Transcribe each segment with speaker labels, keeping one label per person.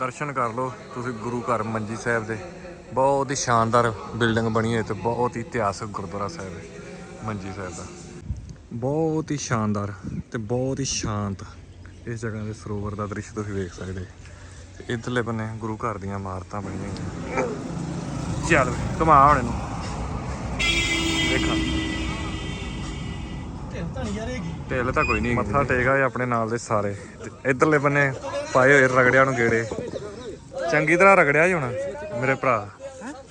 Speaker 1: ਦਰਸ਼ਨ ਕਰ ਲਓ ਤੁਸੀਂ ਗੁਰੂ ਘਰ ਮੰਜੀ ਸਾਹਿਬ ਦੇ। ਬਹੁਤ ਹੀ ਸ਼ਾਨਦਾਰ ਬਿਲਡਿੰਗ ਬਣੀ ਹੈ ਤੇ ਬਹੁਤ ਹੀ ਇਤਿਹਾਸਕ ਗੁਰਦੁਆਰਾ ਸਾਹਿਬ ਹੈ ਮੰਜੀ ਸਾਹਿਬ ਦਾ। ਬਹੁਤ ਹੀ ਸ਼ਾਨਦਾਰ ਤੇ ਬਹੁਤ ਹੀ ਸ਼ਾਂਤ ਇਸ ਜਗ੍ਹਾ ਦੇ ਸਰੋਵਰ ਦਾ ਦ੍ਰਿਸ਼ ਤੁਸੀਂ ਵੇਖ ਸਕਦੇ ਤੇ ਇਧਰਲੇ ਬੰਨੇ ਗੁਰੂ ਘਰ ਦੀਆਂ ਇਮਾਰਤਾਂ ਬਣੀਆਂ ਹੋਈਆਂ। ਚੱਲ ਘੁਮਾ ਹੁਣ ਇਹਨੂੰ। ਦੇਖਾਂ। ਢਿੱਲ ਤਾਂ ਕੋਈ ਨਹੀਂ ਮੱਥਾ ਟੇਕਾ ਆਪਣੇ ਨਾਲ ਦੇ ਸਾਰੇ। ਤੇ ਇਧਰਲੇ ਬੰਨੇ ਪਾਏ ਹੋਏ ਰਗੜਿਆਂ ਨੂੰ ਗੇੜੇ। ਚੰਗੀ ਤਰ੍ਹਾਂ ਰਗੜਿਆ ਜੀ ਹੁਣ ਮੇਰੇ ਭਰਾ।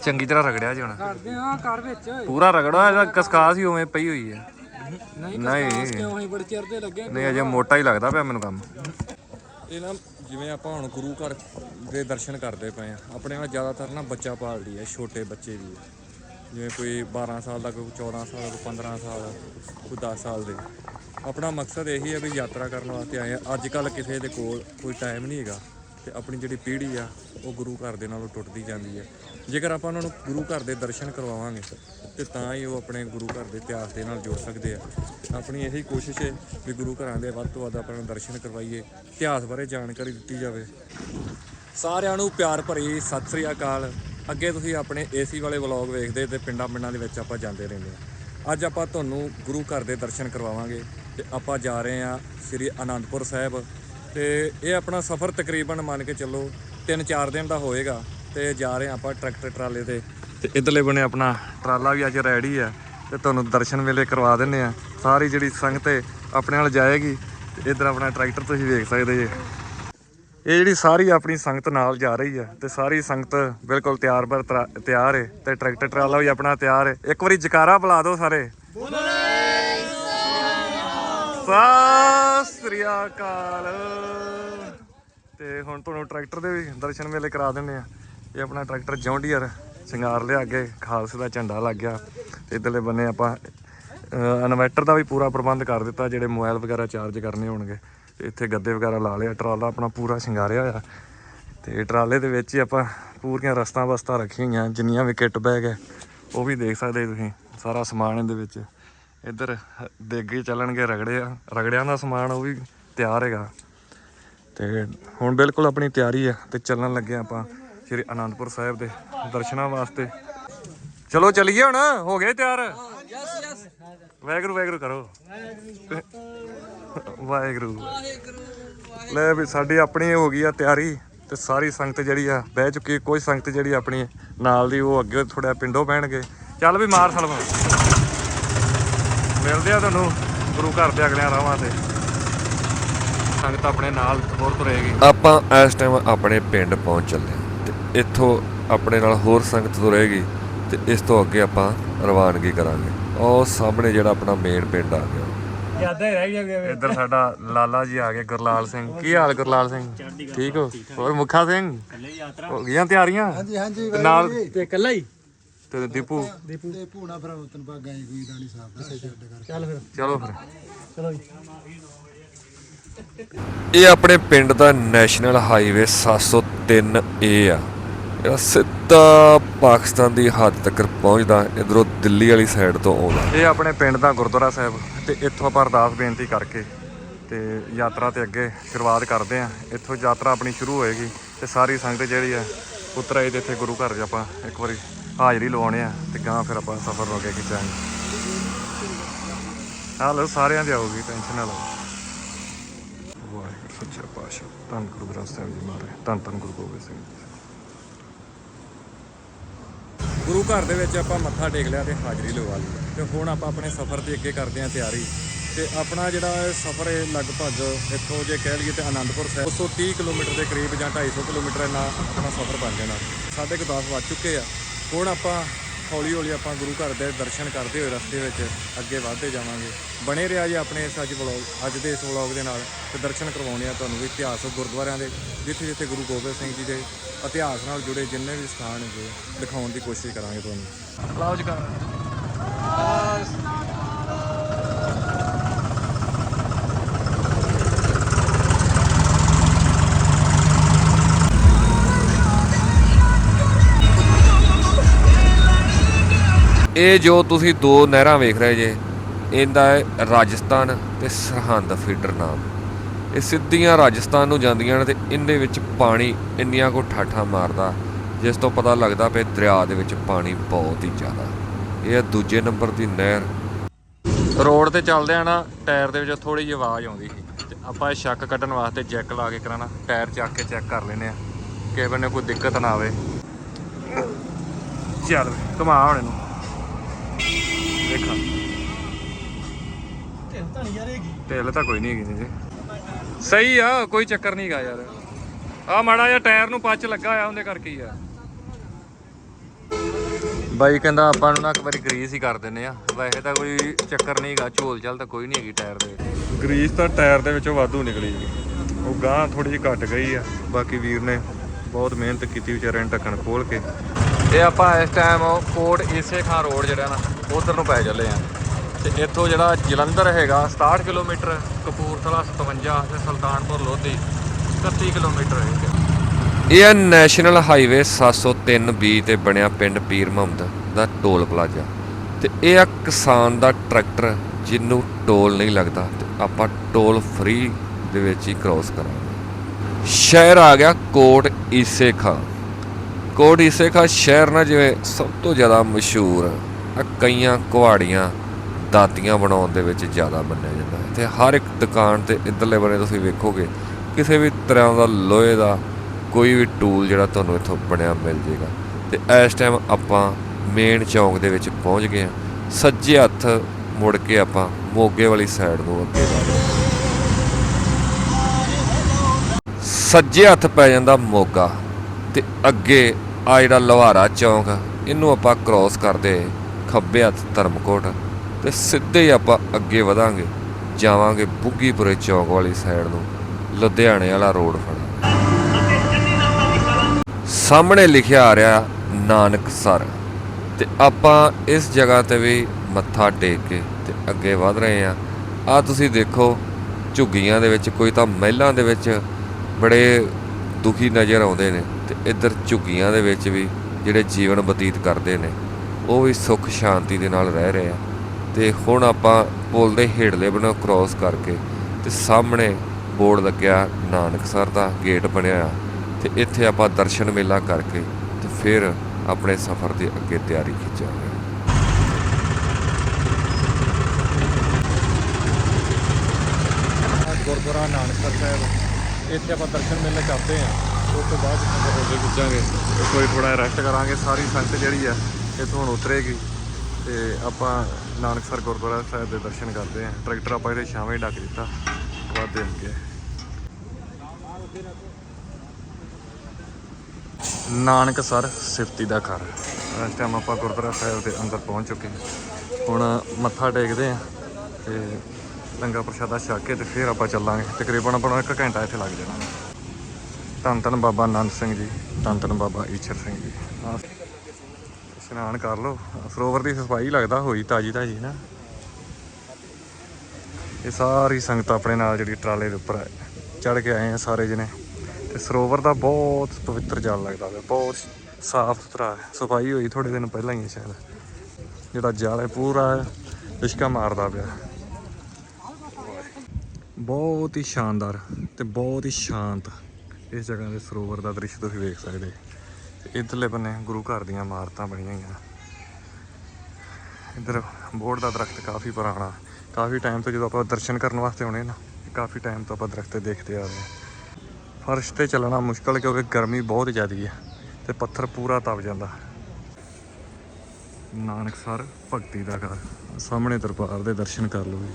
Speaker 1: ਚੰਗੀ ਤਰ੍ਹਾਂ ਰਗੜਿਆ ਜੀ ਹੁਣ।
Speaker 2: ਕਰਦੇ ਆ ਘਰ ਵਿੱਚ।
Speaker 1: ਪੂਰਾ ਰਗੜਾ ਇਹਦਾ ਕਸਕਾਸ ਹੀ ਉਵੇਂ ਪਈ ਹੋਈ ਹੈ।
Speaker 2: ਨਹੀਂ
Speaker 1: ਨਹੀਂ।
Speaker 2: ਕਿਉਂ ਹੀ ਬੜੇ ਚਿਰ ਦੇ ਲੱਗੇ
Speaker 1: ਨਹੀਂ ਅਜੇ ਮੋਟਾ ਹੀ ਲੱਗਦਾ ਪਿਆ ਮੈਨੂੰ ਕੰਮ। ਇਹ ਨਾ ਜਿਵੇਂ ਆਪਾਂ ਹੁਣ ਗੁਰੂ ਘਰ ਦੇ ਦਰਸ਼ਨ ਕਰਦੇ ਪਏ ਆ ਆਪਣੇ ਨਾਲ ਜ਼ਿਆਦਾਤਰ ਨਾ ਬੱਚਾ ਪਾਲਦੀ ਹੈ ਛੋਟੇ ਬੱਚੇ ਵੀ। ਜਿਵੇਂ ਕੋਈ 12 ਸਾਲ ਦਾ ਕੋਈ 14 ਸਾਲ ਦਾ ਕੋਈ 15 ਸਾਲ ਦਾ ਕੋਈ 10 ਸਾਲ ਦੇ। ਆਪਣਾ ਮਕਸਦ ਇਹੀ ਹੈ ਵੀ ਯਾਤਰਾ ਕਰਨ ਵਾਸਤੇ ਆਏ ਆ। ਅੱਜ ਕੱਲ ਕਿਸੇ ਦੇ ਕੋਲ ਕੋਈ ਟਾਈਮ ਨਹੀਂ ਹੈਗਾ ਤੇ ਆਪਣੀ ਜਿਹੜੀ ਪੀੜ੍ਹੀ ਆ, ਉਹ ਗੁਰੂ ਘਰ ਦੇ ਨਾਲੋਂ ਟੁੱਟਦੀ ਜਾਂਦੀ ਹੈ ਜੇਕਰ ਆਪਾਂ ਉਹਨਾਂ ਨੂੰ ਗੁਰੂ ਘਰ ਦੇ ਦਰਸ਼ਨ ਕਰਵਾਵਾਂਗੇ, ਤੇ ਤਾਂ ਹੀ ਉਹ ਆਪਣੇ ਗੁਰੂ ਘਰ ਦੇ ਇਤਿਹਾਸ ਦੇ ਨਾਲ ਜੁੜ ਸਕਦੇ ਆ। ਆਪਣੀ ਇਹੀ ਕੋਸ਼ਿਸ਼ ਹੈ ਵੀ ਗੁਰੂ ਘਰਾਂ ਦੇ ਵੱਧ ਤੋਂ ਵੱਧ ਆਪਾਂ ਨੂੰ ਦਰਸ਼ਨ ਕਰਵਾਈਏ, ਇਤਿਹਾਸ ਬਾਰੇ ਜਾਣਕਾਰੀ ਦਿੱਤੀ ਜਾਵੇ। ਸਾਰਿਆਂ ਨੂੰ ਪਿਆਰ ਭਰੀ ਸਤਿ ਸ੍ਰੀ ਅਕਾਲ। ਅੱਗੇ ਤੁਸੀਂ ਆਪਣੇ ਏਸੀ ਵਾਲੇ ਵਲੌਗ ਵੇਖਦੇ ਤੇ ਪਿੰਡਾਂ ਪਿੰਡਾਂ ਦੇ ਵਿੱਚ ਆਪਾਂ ਜਾਂਦੇ ਰਹਿੰਦੇ ਹਾਂ ਅੱਜ ਆਪਾਂ ਤੁਹਾਨੂੰ ਗੁਰੂ ਘਰ ਦੇ ਦਰਸ਼ਨ ਕਰਵਾਵਾਂਗੇ। ਤੇ ਆਪਾਂ ਜਾ ਰਹੇ ਹਾਂ ਸ੍ਰੀ ਅਨੰਦਪੁਰ ਸਾਹਿਬ ਤੇ ਇਹ ਆਪਣਾ ਸਫ਼ਰ ਤਕਰੀਬਨ ਮੰਨ ਕੇ ਚੱਲੋ 3-4 ਦਿਨ ਦਾ ਹੋਏਗਾ ਤੇ ਜਾ ਰਹੇ ਹਾਂ ਆਪਾਂ ਟਰੈਕਟਰ ਟਰਾਲੇ ਤੇ। ਤੇ ਇਧਰਲੇ ਬਣੇ ਆਪਣਾ ਟਰਾਲਾ ਵੀ ਅੱਜ ਰੈਡੀ ਆ ਤੇ ਤੁਹਾਨੂੰ ਦਰਸ਼ਨ ਵੇਲੇ ਕਰਵਾ ਦਿੰਨੇ ਆ ਸਾਰੀ ਜਿਹੜੀ ਸੰਗਤ ਹੈ ਆਪਣੇ ਨਾਲ ਜਾਏਗੀ ਤੇ ਇਧਰ ਆਪਣਾ ਟਰੈਕਟਰ ਤੁਸੀਂ ਵੇਖ ਸਕਦੇ ਜੇ। ਇਹ ਜਿਹੜੀ ਸਾਰੀ ਆਪਣੀ ਸੰਗਤ ਨਾਲ ਜਾ ਰਹੀ ਹੈ ਤੇ ਸਾਰੀ ਸੰਗਤ ਬਿਲਕੁਲ ਤਿਆਰ ਬਰ ਤਰਾ- ਤਿਆਰ ਹੈ ਤੇ ਟਰੈਕਟਰ ਟਰਾਲਾ ਵੀ ਆਪਣਾ ਤਿਆਰ ਹੈ। ਇੱਕ ਵਾਰੀ ਜਕਾਰਾ ਬੁਲਾ ਦਿਓ ਸਾਰੇ। ਸਤਿ ਸ੍ਰੀ ਅਕਾਲ। ਤੇ ਹੁਣ ਤੁਹਾਨੂੰ ਟਰੈਕਟਰ ਦੇ ਵੀ ਦਰਸ਼ਨ ਮੇਲੇ ਕਰਾ ਦਿੰਦੇ ਆ। ਇਹ ਆਪਣਾ ਟਰੈਕਟਰ ਜੌਂਡੀਅਰ ਸ਼ਿੰਗਾਰ ਲਿਆ ਅੱਗੇ ਖਾਲਸੇ ਦਾ ਝੰਡਾ ਲੱਗ ਗਿਆ। ਤੇ ਇਧਰਲੇ ਬੰਨੇ ਆਪਾਂ ਇਨਵਰਟਰ ਦਾ ਵੀ ਪੂਰਾ ਪ੍ਰਬੰਧ ਕਰ ਦਿੱਤਾ, ਜਿਹੜੇ ਮੋਬਾਈਲ ਵਗੈਰਾ ਚਾਰਜ ਕਰਨੇ ਹੋਣਗੇ। ਤੇ ਇੱਥੇ ਗੱਦੇ ਵਗੈਰਾ ਲਾ ਲਿਆ, ਟਰਾਲਾ ਆਪਣਾ ਪੂਰਾ ਸ਼ਿੰਗਾਰਿਆ ਹੋਇਆ। ਤੇ ਟਰਾਲੇ ਦੇ ਵਿੱਚ ਹੀ ਆਪਾਂ ਪੂਰੀਆਂ ਰਸਤਾਂ ਵਸਤਾਂ ਰੱਖੀਆਂ ਹੋਈਆਂ, ਜਿੰਨੀਆਂ ਵੀ ਕਿੱਟ ਬੈਗ ਹੈ, ਉਹ ਵੀ ਦੇਖ ਸਕਦੇ ਤੁਸੀਂ, ਸਾਰਾ ਸਮਾਨ ਇਹਦੇ ਵਿੱਚ। ਇੱਧਰ ਦੇਗੇ ਚੱਲਣਗੇ ਰਗੜੇ ਆ ਰਗੜਿਆਂ ਦਾ ਸਮਾਨ ਉਹ ਵੀ ਤਿਆਰ ਹੈਗਾ। ਤੇ ਹੁਣ ਬਿਲਕੁਲ ਆਪਣੀ ਤਿਆਰੀ ਆ ਤੇ ਚੱਲਣ ਲੱਗੇ ਆ ਆਪਾਂ ਸ੍ਰੀ ਅਨੰਦਪੁਰ ਸਾਹਿਬ ਦੇ ਦਰਸ਼ਨਾਂ ਵਾਸਤੇ। ਚਲੋ ਚੱਲੀਏ ਹੁਣ, ਹੋ ਗਏ ਤਿਆਰ?
Speaker 2: ਯਸ ਯਸ
Speaker 1: ਵਾਹਿਗੁਰੂ ਵਾਹਿਗੁਰੂ ਕਰੋ। ਵਾਹਿਗੁਰੂ। ਲੈ ਵੀ ਸਾਡੀ ਆਪਣੀ ਹੋ ਗਈ ਆ ਤਿਆਰੀ ਤੇ ਸਾਰੀ ਸੰਗਤ ਜਿਹੜੀ ਆ ਬਹਿ ਚੁੱਕੀ ਹੈ। ਕੋਈ ਸੰਗਤ ਜਿਹੜੀ ਆਪਣੀ ਨਾਲ ਦੀ ਉਹ ਅੱਗੇ ਥੋੜਾ ਪਿੰਡੋਂ ਬਹਿਣਗੇ। ਚੱਲ ਵੀ ਮਾਰ ਸਲਵਾ। ਮਿਲਦੇ ਆ ਤੁਹਾਨੂੰ ਗੁਰੂ ਘਰ ਦੇ ਅਗਲਿਆਂ ਰਾਵਾਂ ਤੇ। ਸੰਗਤ ਆਪਣੇ ਨਾਲ ਹੋਰ ਤੁਰੇਗੀ।
Speaker 3: ਆਪਾਂ ਇਸ ਟਾਈਮ ਆਪਣੇ ਪਿੰਡ ਪਹੁੰਚ ਚੱਲੇ ਹਾਂ ਤੇ ਇੱਥੋਂ ਆਪਣੇ ਨਾਲ ਹੋਰ ਸੰਗਤ ਤੁਰੇਗੀ ਤੇ ਇਸ ਤੋਂ ਅੱਗੇ ਆਪਾਂ ਰਵਾਨਗੀ ਕਰਾਂਗੇ। ਉਹ ਸਾਹਮਣੇ ਜਿਹੜਾ ਆਪਣਾ ਮੇਨ ਪਿੰਡ ਆ ਗਿਆ।
Speaker 2: ਯਾਦਾਂ ਹੀ ਰਹਿ ਗਈਆਂ
Speaker 1: ਇੱਧਰ ਸਾਡਾ ਲਾਲਾ ਜੀ ਆ ਗਏ ਗੁਰਲਾਲ ਸਿੰਘ। ਕੀ ਹਾਲ ਗੁਰਲਾਲ ਸਿੰਘ? ਠੀਕ ਹੋ? ਹੋਰ ਮੁੱਖਾ ਸਿੰਘ? ਹੋ ਗਈਆਂ ਤਿਆਰੀਆਂ?
Speaker 4: ਹਾਂਜੀ ਹਾਂਜੀ
Speaker 1: ਤੇ ਨਾਲ
Speaker 2: ਤੇ ਇਕੱਲਾ ਹੀ?
Speaker 1: ਤੇ ਦੀਪੂ?
Speaker 4: ਤੇ ਭੂਣਾ ਭਰਾ ਉਤਨ ਪਾ ਗਏ ਕੋਈ ਦਾਣੀ ਸਾਹਿਬ ਦਾ ਛੱਡ ਕਰ।
Speaker 2: ਚੱਲ ਫਿਰ।
Speaker 1: ਚਲੋ ਫਿਰ।
Speaker 2: ਚਲੋ ਜੀ।
Speaker 3: ਇਹ ਆਪਣੇ ਪਿੰਡ ਦਾ ਨੈਸ਼ਨਲ ਹਾਈਵੇ 703 ਏ ਆ। ਜਿਹੜਾ ਸਿੱਧਾ ਪਾਕਿਸਤਾਨ ਦੀ ਹੱਦ ਤੱਕ ਪਹੁੰਚਦਾ ਇਧਰੋਂ ਦਿੱਲੀ ਵਾਲੀ ਸਾਈਡ ਤੋਂ ਆਉਂਦਾ।
Speaker 1: ਇਹ ਆਪਣੇ ਪਿੰਡ ਦਾ ਗੁਰਦੁਆਰਾ ਸਾਹਿਬ ਤੇ ਇੱਥੋਂ ਆਪਾਂ ਅਰਦਾਸ ਬੇਨਤੀ ਕਰਕੇ ਤੇ ਯਾਤਰਾ ਤੇ ਅੱਗੇ ਸ਼ੁਰੂਆਤ ਕਰਦੇ ਆਂ ਇੱਥੋਂ ਯਾਤਰਾ ਆਪਣੀ ਸ਼ੁਰੂ ਹੋਏਗੀ ਤੇ ਸਾਰੀ ਸੰਗਤ ਜਿਹੜੀ ਆ ਪੁੱਤਰ ਆਏ ਤੇ ਇੱਥੇ ਗੁਰੂ ਘਰ 'ਚ ਆਪਾਂ ਇੱਕ ਵਾਰੀ ਹਾਜ਼ਰੀ ਲਵਾਉਣੇ ਆ ਤੇ ਗਾਂ ਫਿਰ ਆਪਾਂ ਸਫ਼ਰ ਨੂੰ ਅੱਗੇ ਖਿੱਚਾਂਗੇ। ਹਾਲੋ ਸਾਰਿਆਂ ਦੀ ਆਊਗੀ ਟੈਨਸ਼ਨ ਨਾ ਲਓ। ਵਾਹਿਗੁਰੂ, ਸੱਚਾ ਪਾਤਸ਼ਾਹ, ਧੰਨ ਗੁਰੂ ਗ੍ਰੰਥ ਸਾਹਿਬ ਜੀ ਮਹਾਰਾਜ, ਧੰਨ ਧੰਨ ਗੁਰੂ ਗੋਬਿੰਦ ਸਿੰਘ ਜੀ। ਗੁਰੂ ਘਰ ਦੇ ਵਿੱਚ ਆਪਾਂ ਮੱਥਾ ਟੇਕ ਲਿਆ ਤੇ ਹਾਜ਼ਰੀ ਲਵਾ ਲਈ। ਤੇ ਹੁਣ ਆਪਾਂ ਆਪਣੇ ਸਫ਼ਰ ਦੀ ਅੱਗੇ ਕਰਦੇ ਹਾਂ ਤਿਆਰੀ। ਤੇ ਆਪਣਾ ਜਿਹੜਾ ਸਫ਼ਰ ਹੈ ਲਗਭਗ ਇੱਥੋਂ ਜੇ ਕਹਿ ਲਈਏ ਤੇ ਆਨੰਦਪੁਰ ਸਾਹਿਬ 230 ਕਿਲੋਮੀਟਰ ਦੇ ਕਰੀਬ ਜਾਂ 250 ਕਿਲੋਮੀਟਰ ਨਾਲ ਆਪਣਾ ਸਫ਼ਰ ਬਣ ਜਾਣਾ। ਸਾਢੇ ਕੁ 10 ਵੱਜ ਚੁੱਕੇ ਆ। ਹੁਣ ਆਪਾਂ ਹੌਲੀ ਹੌਲੀ ਆਪਾਂ ਗੁਰੂ ਘਰ ਦੇ ਦਰਸ਼ਨ ਕਰਦੇ ਹੋਏ ਰਸਤੇ ਵਿੱਚ ਅੱਗੇ ਵਧਦੇ ਜਾਵਾਂਗੇ। ਬਣੇ ਰਿਹਾ ਜੀ ਆਪਣੇ ਇਸ ਅੱਜ ਵਲੌਗ, ਅੱਜ ਦੇ ਇਸ ਵਲੌਗ ਦੇ ਨਾਲ ਤੇ ਦਰਸ਼ਨ ਕਰਵਾਉਣੇ ਆ ਤੁਹਾਨੂੰ ਵੀ ਇਤਿਹਾਸ ਗੁਰਦੁਆਰਿਆਂ ਦੇ, ਜਿੱਥੇ ਜਿੱਥੇ ਗੁਰੂ ਗੋਬਿੰਦ ਸਿੰਘ ਜੀ ਦੇ ਇਤਿਹਾਸ ਨਾਲ ਜੁੜੇ ਜਿੰਨੇ ਵੀ ਸਥਾਨ ਹੈਗੇ ਦਿਖਾਉਣ ਦੀ ਕੋਸ਼ਿਸ਼ ਕਰਾਂਗੇ ਤੁਹਾਨੂੰ। ਅਲਾਉਜ ਕਰ
Speaker 3: ਇਹ ਜੋ ਤੁਸੀਂ ਦੋ ਨਹਿਰਾਂ ਵੇਖ ਰਹੇ ਜੇ ਇਹਦਾ ਹੈ ਰਾਜਸਥਾਨ ਤੇ ਸਰਹੰਦ ਫੀਡਰ ਨਾਮ। ਇਹ ਸਿੱਧੀਆਂ ਰਾਜਸਥਾਨ ਨੂੰ ਜਾਂਦੀਆਂ ਨੇ ਤੇ ਇਹਦੇ ਵਿੱਚ ਪਾਣੀ ਇੰਨੀਆਂ ਕੋ ਠਾਠਾ ਮਾਰਦਾ ਜਿਸ ਤੋਂ ਪਤਾ ਲੱਗਦਾ ਪਏ ਦਰਿਆ ਦੇ ਵਿੱਚ ਪਾਣੀ ਬਹੁਤ ਹੀ ਜ਼ਿਆਦਾ। ਇਹ ਹੈ ਦੂਜੇ ਨੰਬਰ ਦੀ ਨਹਿਰ।
Speaker 1: ਰੋਡ ਤੇ ਚੱਲਦੇ ਆ ਨਾ ਟਾਇਰ ਦੇ ਵਿੱਚ ਥੋੜੀ ਜਿਹੀ ਆਵਾਜ਼ ਆਉਂਦੀ ਸੀ। ਤੇ ਆਪਾਂ ਇਹ ਸ਼ੱਕ ਕੱਢਣ ਵਾਸਤੇ ਜੈਕ ਲਾ ਕੇ ਕਰਾਣਾ ਟਾਇਰ ਚੱਕ ਕੇ ਚੈੱਕ ਕਰ ਲੈਨੇ ਆ ਕਿਸੇ ਬੰਨੇ ਕੋਈ ਦਿੱਕਤ ਨਾ ਆਵੇ। ਚੱਲ ਵੇ, ਘੁਮਾ ਹੁਣ ਇਹਨੂੰ। ਦੇਖਾਂ।
Speaker 2: ਤਾਂ ਨਹੀਂ ਯਾਰ ਹੈਗੀ।
Speaker 1: ਤੇਲ ਤਾਂ ਕੋਈ ਨਹੀਂ ਹੈਗੀ ਜੀ। ਸਹੀ ਆ ਕੋਈ ਚੱਕਰ ਨਹੀਂ ਗਾ ਯਾਰ। ਆ ਮਾੜਾ ਜਿਹਾ ਟਾਇਰ ਨੂੰ ਪੱਚ ਲੱਗਾ ਆ ਉਹਦੇ ਕਰਕੇ ਹੀ ਆ। ਬਾਈ ਕਹਿੰਦਾ ਆਪਾਂ ਨੂੰ ਨਾ ਇੱਕ ਵਾਰੀ ਗਰੀਸ ਹੀ ਕਰ ਦਿੰਨੇ ਆ। ਵੈਸੇ ਤਾਂ ਕੋਈ ਚੱਕਰ ਨਹੀਂ ਹੈਗਾ ਝੋਲ ਚੱਲ ਤਾਂ ਕੋਈ ਨਹੀਂ ਹੈਗੀ ਟਾਇਰ ਦੇ। ਵਿੱਚ ਗਰੀਸ ਤਾਂ ਟਾਇਰ ਦੇ ਵਿੱਚੋਂ ਵਾਧੂ ਨਿਕਲੀ ਜੀ। ਉਹ ਗਾਂ ਥੋੜੀ ਜਿਹੀ ਘਟ ਗਈ ਆ। ਬਾਕੀ ਵੀਰ ਨੇ ਬਹੁਤ ਮਿਹਨਤ ਕੀਤੀ ਵਿਚਾਰੇ ਨੇ ਢੱਕਣ ਖੋਲ ਕੇ। ਇਹ ਆਪਾਂ ਇਸ ਟਾਈਮ ਕੋਟ ਈਸੇ ਖਾਂ ਰੋਡ ਜਿਹੜਾ ਨਾ ਉਧਰ ਨੂੰ ਪੈ ਚੱਲੇ ਆ। ਤੇ ਇੱਥੋਂ ਜਿਹੜਾ ਜਲੰਧਰ ਹੈਗਾ 67 ਕਿਲੋਮੀਟਰ, ਕਪੂਰਥਲਾ 57 ਤੇ ਸੁਲਤਾਨਪੁਰ ਲੋਧੀ 31 ਕਿਲੋਮੀਟਰ ਹੈ
Speaker 3: ਇਹ ਆ ਨੈਸ਼ਨਲ ਹਾਈਵੇ 703 ਬੀ ਤੇ ਬਣਿਆ ਪਿੰਡ ਪੀਰ ਮੁਹੰਮਦ ਦਾ ਟੋਲ ਪਲਾਜ਼ਾ। ਤੇ ਇਹ ਆ ਕਿਸਾਨ ਦਾ ਟਰੈਕਟਰ, ਜਿਹਨੂੰ ਟੋਲ ਨਹੀਂ ਲੱਗਦਾ, ਤੇ ਆਪਾਂ ਟੋਲ ਫ੍ਰੀ ਦੇ ਵਿੱਚ ਹੀ ਕ੍ਰੋਸ ਕਰਾਂਗੇ। ਸ਼ਹਿਰ ਆ ਗਿਆ ਕੋਟ ਈਸੇ ਖਾਂ। ਕੋਟ ਈਸੇ ਖਾਂ ਸ਼ਹਿਰ ਨਾ ਜਿਵੇਂ ਸਭ ਤੋਂ ਜ਼ਿਆਦਾ ਮਸ਼ਹੂਰ ਕਈਆਂ ਕੁਹਾੜੀਆਂ ਦਾਤੀਆਂ ਬਣਾਉਣ ਦੇ ਵਿੱਚ ਜ਼ਿਆਦਾ ਮੰਨਿਆ ਜਾਂਦਾ ਹੈ। ਤੇ ਹਰ ਇੱਕ ਦੁਕਾਨ ਤੇ ਇਧਰਲੇ ਬਣੇ ਤੁਸੀਂ ਵੇਖੋਗੇ, ਕਿਸੇ ਵੀ ਤਰ੍ਹਾਂ ਦਾ ਲੋਹੇ ਦਾ ਕੋਈ ਵੀ ਟੂਲ ਜਿਹੜਾ ਤੁਹਾਨੂੰ ਇੱਥੋਂ ਬਣਿਆ ਮਿਲ ਜੇਗਾ। ਤੇ ਇਸ ਟਾਈਮ ਆਪਾਂ ਮੇਨ ਚੌਂਕ ਦੇ ਵਿੱਚ ਪਹੁੰਚ ਗਏ ਹਾਂ। ਸੱਜੇ ਹੱਥ ਮੁੜ ਕੇ ਆਪਾਂ ਮੋਗੇ ਵਾਲੀ ਸਾਈਡ ਨੂੰ ਅੱਗੇ ਵਧਦੇ ਸੱਜੇ ਹੱਥ ਪੈ ਜਾਂਦਾ ਮੋਗਾ ਤੇ ਅੱਗੇ ਆ ਜਿਹੜਾ ਲਵਾਰਾ ਚੌਂਕ ਇਹਨੂੰ ਆਪਾਂ ਕ੍ਰਾਸ ਕਰਦੇ ਖੱਬੇ ਹੱਥ ਧਰਮਕੋਟ ਤੇ ਸਿੱਧੇ ਹੀ ਆਪਾਂ ਅੱਗੇ ਵਧਾਂਗੇ, ਜਾਵਾਂਗੇ ਬੁੱਗੀਪੁਰੇ ਚੌਂਕ ਵਾਲੀ ਸਾਈਡ ਨੂੰ, ਲੁਧਿਆਣੇ ਵਾਲਾ ਰੋਡ ਫੜਾਂਗੇ। ਸਾਹਮਣੇ ਲਿਖਿਆ ਆ ਰਿਹਾ ਨਾਨਕ ਸਰ ਤੇ ਆਪਾਂ ਇਸ ਜਗ੍ਹਾ ਤੇ ਵੀ ਮੱਥਾ ਟੇਕ ਕੇ ਤੇ ਅੱਗੇ ਵਧ ਰਹੇ ਆ ਆ ਤੁਸੀਂ ਦੇਖੋ, ਝੁੱਗੀਆਂ ਦੇ ਵਿੱਚ ਕੋਈ ਤਾਂ ਮਹਿਲਾਂ ਦੇ ਵਿੱਚ ਬੜੇ ਦੁਖੀ ਨਜ਼ਰ ਆਉਂਦੇ ਨੇ ਤੇ ਇੱਧਰ ਝੁੱਗੀਆਂ ਦੇ ਵਿੱਚ ਵੀ ਜਿਹੜੇ ਜੀਵਨ ਬਤੀਤ ਕਰਦੇ ਨੇ। ਉਹ ਵੀ ਸੁੱਖ ਸ਼ਾਂਤੀ ਦੇ ਨਾਲ ਰਹਿ ਰਹੇ ਆ। ਤੇ ਹੁਣ ਆਪਾਂ ਪੁਲ ਦੇ ਹੇਠਲੇ ਬਣੋ ਕ੍ਰਾਸ ਕਰਕੇ ਤੇ ਸਾਹਮਣੇ ਬੋਰਡ ਲੱਗਿਆ ਨਾਨਕਸਰ ਦਾ ਗੇਟ ਬਣਿਆ ਆ। ਤੇ ਇੱਥੇ ਆਪਾਂ ਦਰਸ਼ਨ ਮੇਲਾ ਕਰਕੇ ਤੇ ਫਿਰ ਆਪਣੇ ਸਫ਼ਰ ਦੀ ਅੱਗੇ ਤਿਆਰੀ ਖਿੱਚਾਂਗੇ।
Speaker 1: ਗੁਰਦੁਆਰਾ ਨਾਨਕਸਰ ਸਾਹਿਬ। ਇੱਥੇ ਆਪਾਂ ਦਰਸ਼ਨ ਮੇਲੇ ਕਰਦੇ ਆਂ। ਉਸ ਤੋਂ ਬਾਅਦ ਆਪਾਂ ਰੋਡੇ ਪੁੱਜਾਂਗੇ ਕੋਈ ਥੋੜਾ ਰੈਸਟ ਕਰਾਂਗੇ। ਸਾਰੀ ਸੰਗਤ ਜਿਹੜੀ ਆ ਇੱਥੋਂ ਹੁਣ ਉਤਰੇਗੀ। ਤੇ ਆਪਾਂ ਨਾਨਕਸਰ ਗੁਰਦੁਆਰਾ ਸਾਹਿਬ ਦੇ ਦਰਸ਼ਨ ਕਰਦੇ ਆਂ ਟਰੈਕਟਰ ਆਪਾਂ ਇਹਦੇ ਛਾਵੇਂ ਹੀ ਡੱਕ ਦਿੱਤਾ। ਬਾਅਦ ਦੇ ਅੱਗੇ। ਨਾਨਕਸਰ ਸਿਫਤੀ ਦਾ ਘਰ। ਇਸ ਟਾਈਮ ਆਪਾਂ ਗੁਰਦੁਆਰਾ ਸਾਹਿਬ ਦੇ ਅੰਦਰ ਪਹੁੰਚ ਚੁੱਕੇ ਹਾਂ। ਹੁਣ ਮੱਥਾ ਟੇਕਦੇ ਆਂ ਤੇ ਲੰਗਾ ਪ੍ਰਸ਼ਾਦਾ ਛਕ ਕੇ ਤੇ ਫਿਰ ਆਪਾਂ ਚੱਲਾਂਗੇ। ਤਕਰੀਬਨ ਆਪਾਂ ਨੂੰ ਇੱਕ ਘੰਟਾ ਇੱਥੇ ਲੱਗ ਜਾਣਾ। ਧੰਨ ਧੰਨ ਬਾਬਾ ਆਨੰਦ ਸਿੰਘ ਜੀ, ਧੰਨ ਧੰਨ ਬਾਬਾ ਈਸ਼ਰ ਸਿੰਘ ਜੀ। ਇਸ਼ਨਾਨ ਕਰ ਲਓ। ਸਰੋਵਰ ਦੀ ਸਫ਼ਾਈ ਲੱਗਦਾ ਹੋਈ ਤਾਜੀ ਤਾਜੀ ਨਾ। ਇਹ ਸਾਰੀ ਸੰਗਤ ਆਪਣੇ ਨਾਲ ਜਿਹੜੀ ਟਰਾਲੇ ਦੇ ਉੱਪਰ ਚੜ ਕੇ ਆਏ ਆ ਸਾਰੇ ਜਣੇ। ਤੇ ਸਰੋਵਰ ਦਾ ਬਹੁਤ ਪਵਿੱਤਰ ਜਲ ਲੱਗਦਾ ਵਾ ਬਹੁਤ ਸਾਫ਼ ਸੁਥਰਾ ਸਫ਼ਾਈ ਹੋਈ ਥੋੜੇ ਦਿਨ ਪਹਿਲਾਂ ਹੀ ਹੈ ਸ਼ਾਇਦ। ਜਿਹੜਾ ਜਲ ਹੈ ਪੂਰਾ ਲਿਸ਼ਕਾ ਮਾਰਦਾ ਪਿਆ। ਬਹੁਤ ਹੀ ਸ਼ਾਨਦਾਰ ਤੇ ਬਹੁਤ ਹੀ ਸ਼ਾਂਤ ਇਸ ਜਗ੍ਹਾ ਦੇ ਸਰੋਵਰ ਦਾ ਦ੍ਰਿਸ਼ ਤੁਸੀਂ ਵੇਖ ਸਕਦੇ ਤੇ ਇਧਰਲੇ ਬੰਨੇ ਗੁਰੂ ਘਰ ਦੀਆਂ ਇਮਾਰਤਾਂ ਬਣੀਆਂ ਹੋਈਆਂ। ਇਧਰ ਬੋਰਡ ਦਾ ਦਰਖਤ ਕਾਫੀ ਪੁਰਾਣਾ। ਕਾਫੀ ਟਾਈਮ ਤੋਂ ਜਦੋਂ ਆਪਾਂ ਦਰਸ਼ਨ ਕਰਨ ਵਾਸਤੇ ਆਉਣੇ ਨਾ, ਕਾਫੀ ਟਾਈਮ ਤੋਂ ਆਪਾਂ ਦਰਖਤ ਦੇਖਦੇ ਆ ਰਹੇ ਹਾਂ। ਫਰਸ਼ ਤੇ ਚੱਲਣਾ ਮੁਸ਼ਕਲ ਕਿਉਂਕਿ ਗਰਮੀ ਬਹੁਤ ਜ਼ਿਆਦੀ ਹੈ ਤੇ ਪੱਥਰ ਪੂਰਾ ਤਪ ਜਾਂਦਾ। ਨਾਨਕਸਰ ਭਗਤੀ ਦਾ ਘਰ, ਸਾਹਮਣੇ ਦਰਬਾਰ ਦੇ ਦਰਸ਼ਨ ਕਰ ਲਓ ਜੀ।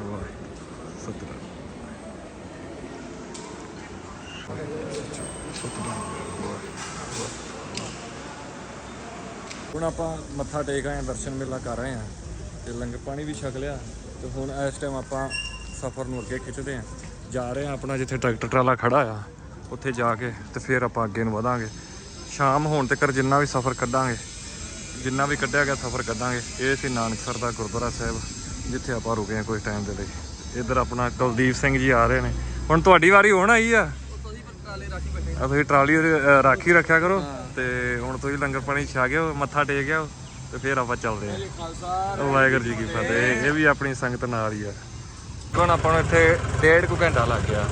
Speaker 1: ਵਾਹਿਗੁਰੂ ਸਤਿਨਾਮ ਹੁਣ ਆਪਾਂ ਮੱਥਾ ਟੇਕ ਆਏ ਦਰਸ਼ਨ ਮੇਲਾ ਕਰ ਰਹੇ ਹਾਂ ਤੇ ਲੰਗਰ ਪਾਣੀ ਵੀ ਛਕ ਲਿਆ ਤੇ ਹੁਣ ਇਸ ਟਾਈਮ ਆਪਾਂ ਸਫ਼ਰ ਨੂੰ ਅੱਗੇ ਖਿੱਚਦੇ ਹਾਂ। ਜਾ ਰਹੇ ਹਾਂ ਆਪਣਾ ਜਿੱਥੇ ਟਰੈਕਟਰ ਟਰਾਲਾ ਖੜਾ ਆ ਉੱਥੇ ਜਾ ਕੇ ਤੇ ਫਿਰ ਆਪਾਂ ਅੱਗੇ ਨੂੰ ਵਧਾਂਗੇ। ਸ਼ਾਮ ਹੋਣ ਤੱਕ ਜਿੰਨਾ ਵੀ ਸਫ਼ਰ ਕੱਢਾਂਗੇ ਜਿੰਨਾ ਵੀ ਕੱਢਿਆ ਗਿਆ ਸਫ਼ਰ ਕੱਢਾਂਗੇ ਇਹ ਸੀ ਨਾਨਕਸਰ ਦਾ ਗੁਰਦੁਆਰਾ ਸਾਹਿਬ ਜਿੱਥੇ ਆਪਾਂ ਰੁਕੇ ਹਾਂ ਕੁਝ ਟਾਈਮ ਦੇ ਲਈ। ਇੱਧਰ ਆਪਣਾ ਕੁਲਦੀਪ ਸਿੰਘ ਜੀ ਆ ਰਹੇ ਨੇ। ਹੁਣ ਤੁਹਾਡੀ ਵਾਰੀ ਹੋਣ ਆਈ ਆ? ਆ ਤੁਸੀਂ ਟਰਾਲੀ ਰਾਖੀ ਰੱਖਿਆ ਕਰੋ। ਤੇ ਹੁਣ ਤੁਸੀਂ ਲੰਗਰ ਪਾਣੀ ਛਾ ਗਿਓ ਮੱਥਾ ਟੇਕ ਗਿਓ ਤੇ ਫਿਰ ਆਪਾਂ ਚੱਲਦੇ ਆਂ ਵਾਹਿਗੁਰੂ ਜੀ ਕੀ ਫਤਿਹ, ਇਹ ਵੀ ਆਪਣੀ ਸੰਗਤ ਨਾਲ ਹੀ ਆ। ਹੁਣ ਆਪਾਂ ਨੂੰ ਇੱਥੇ ਡੇਢ ਕੁ ਘੰਟਾ ਲੱਗ ਗਿਆ।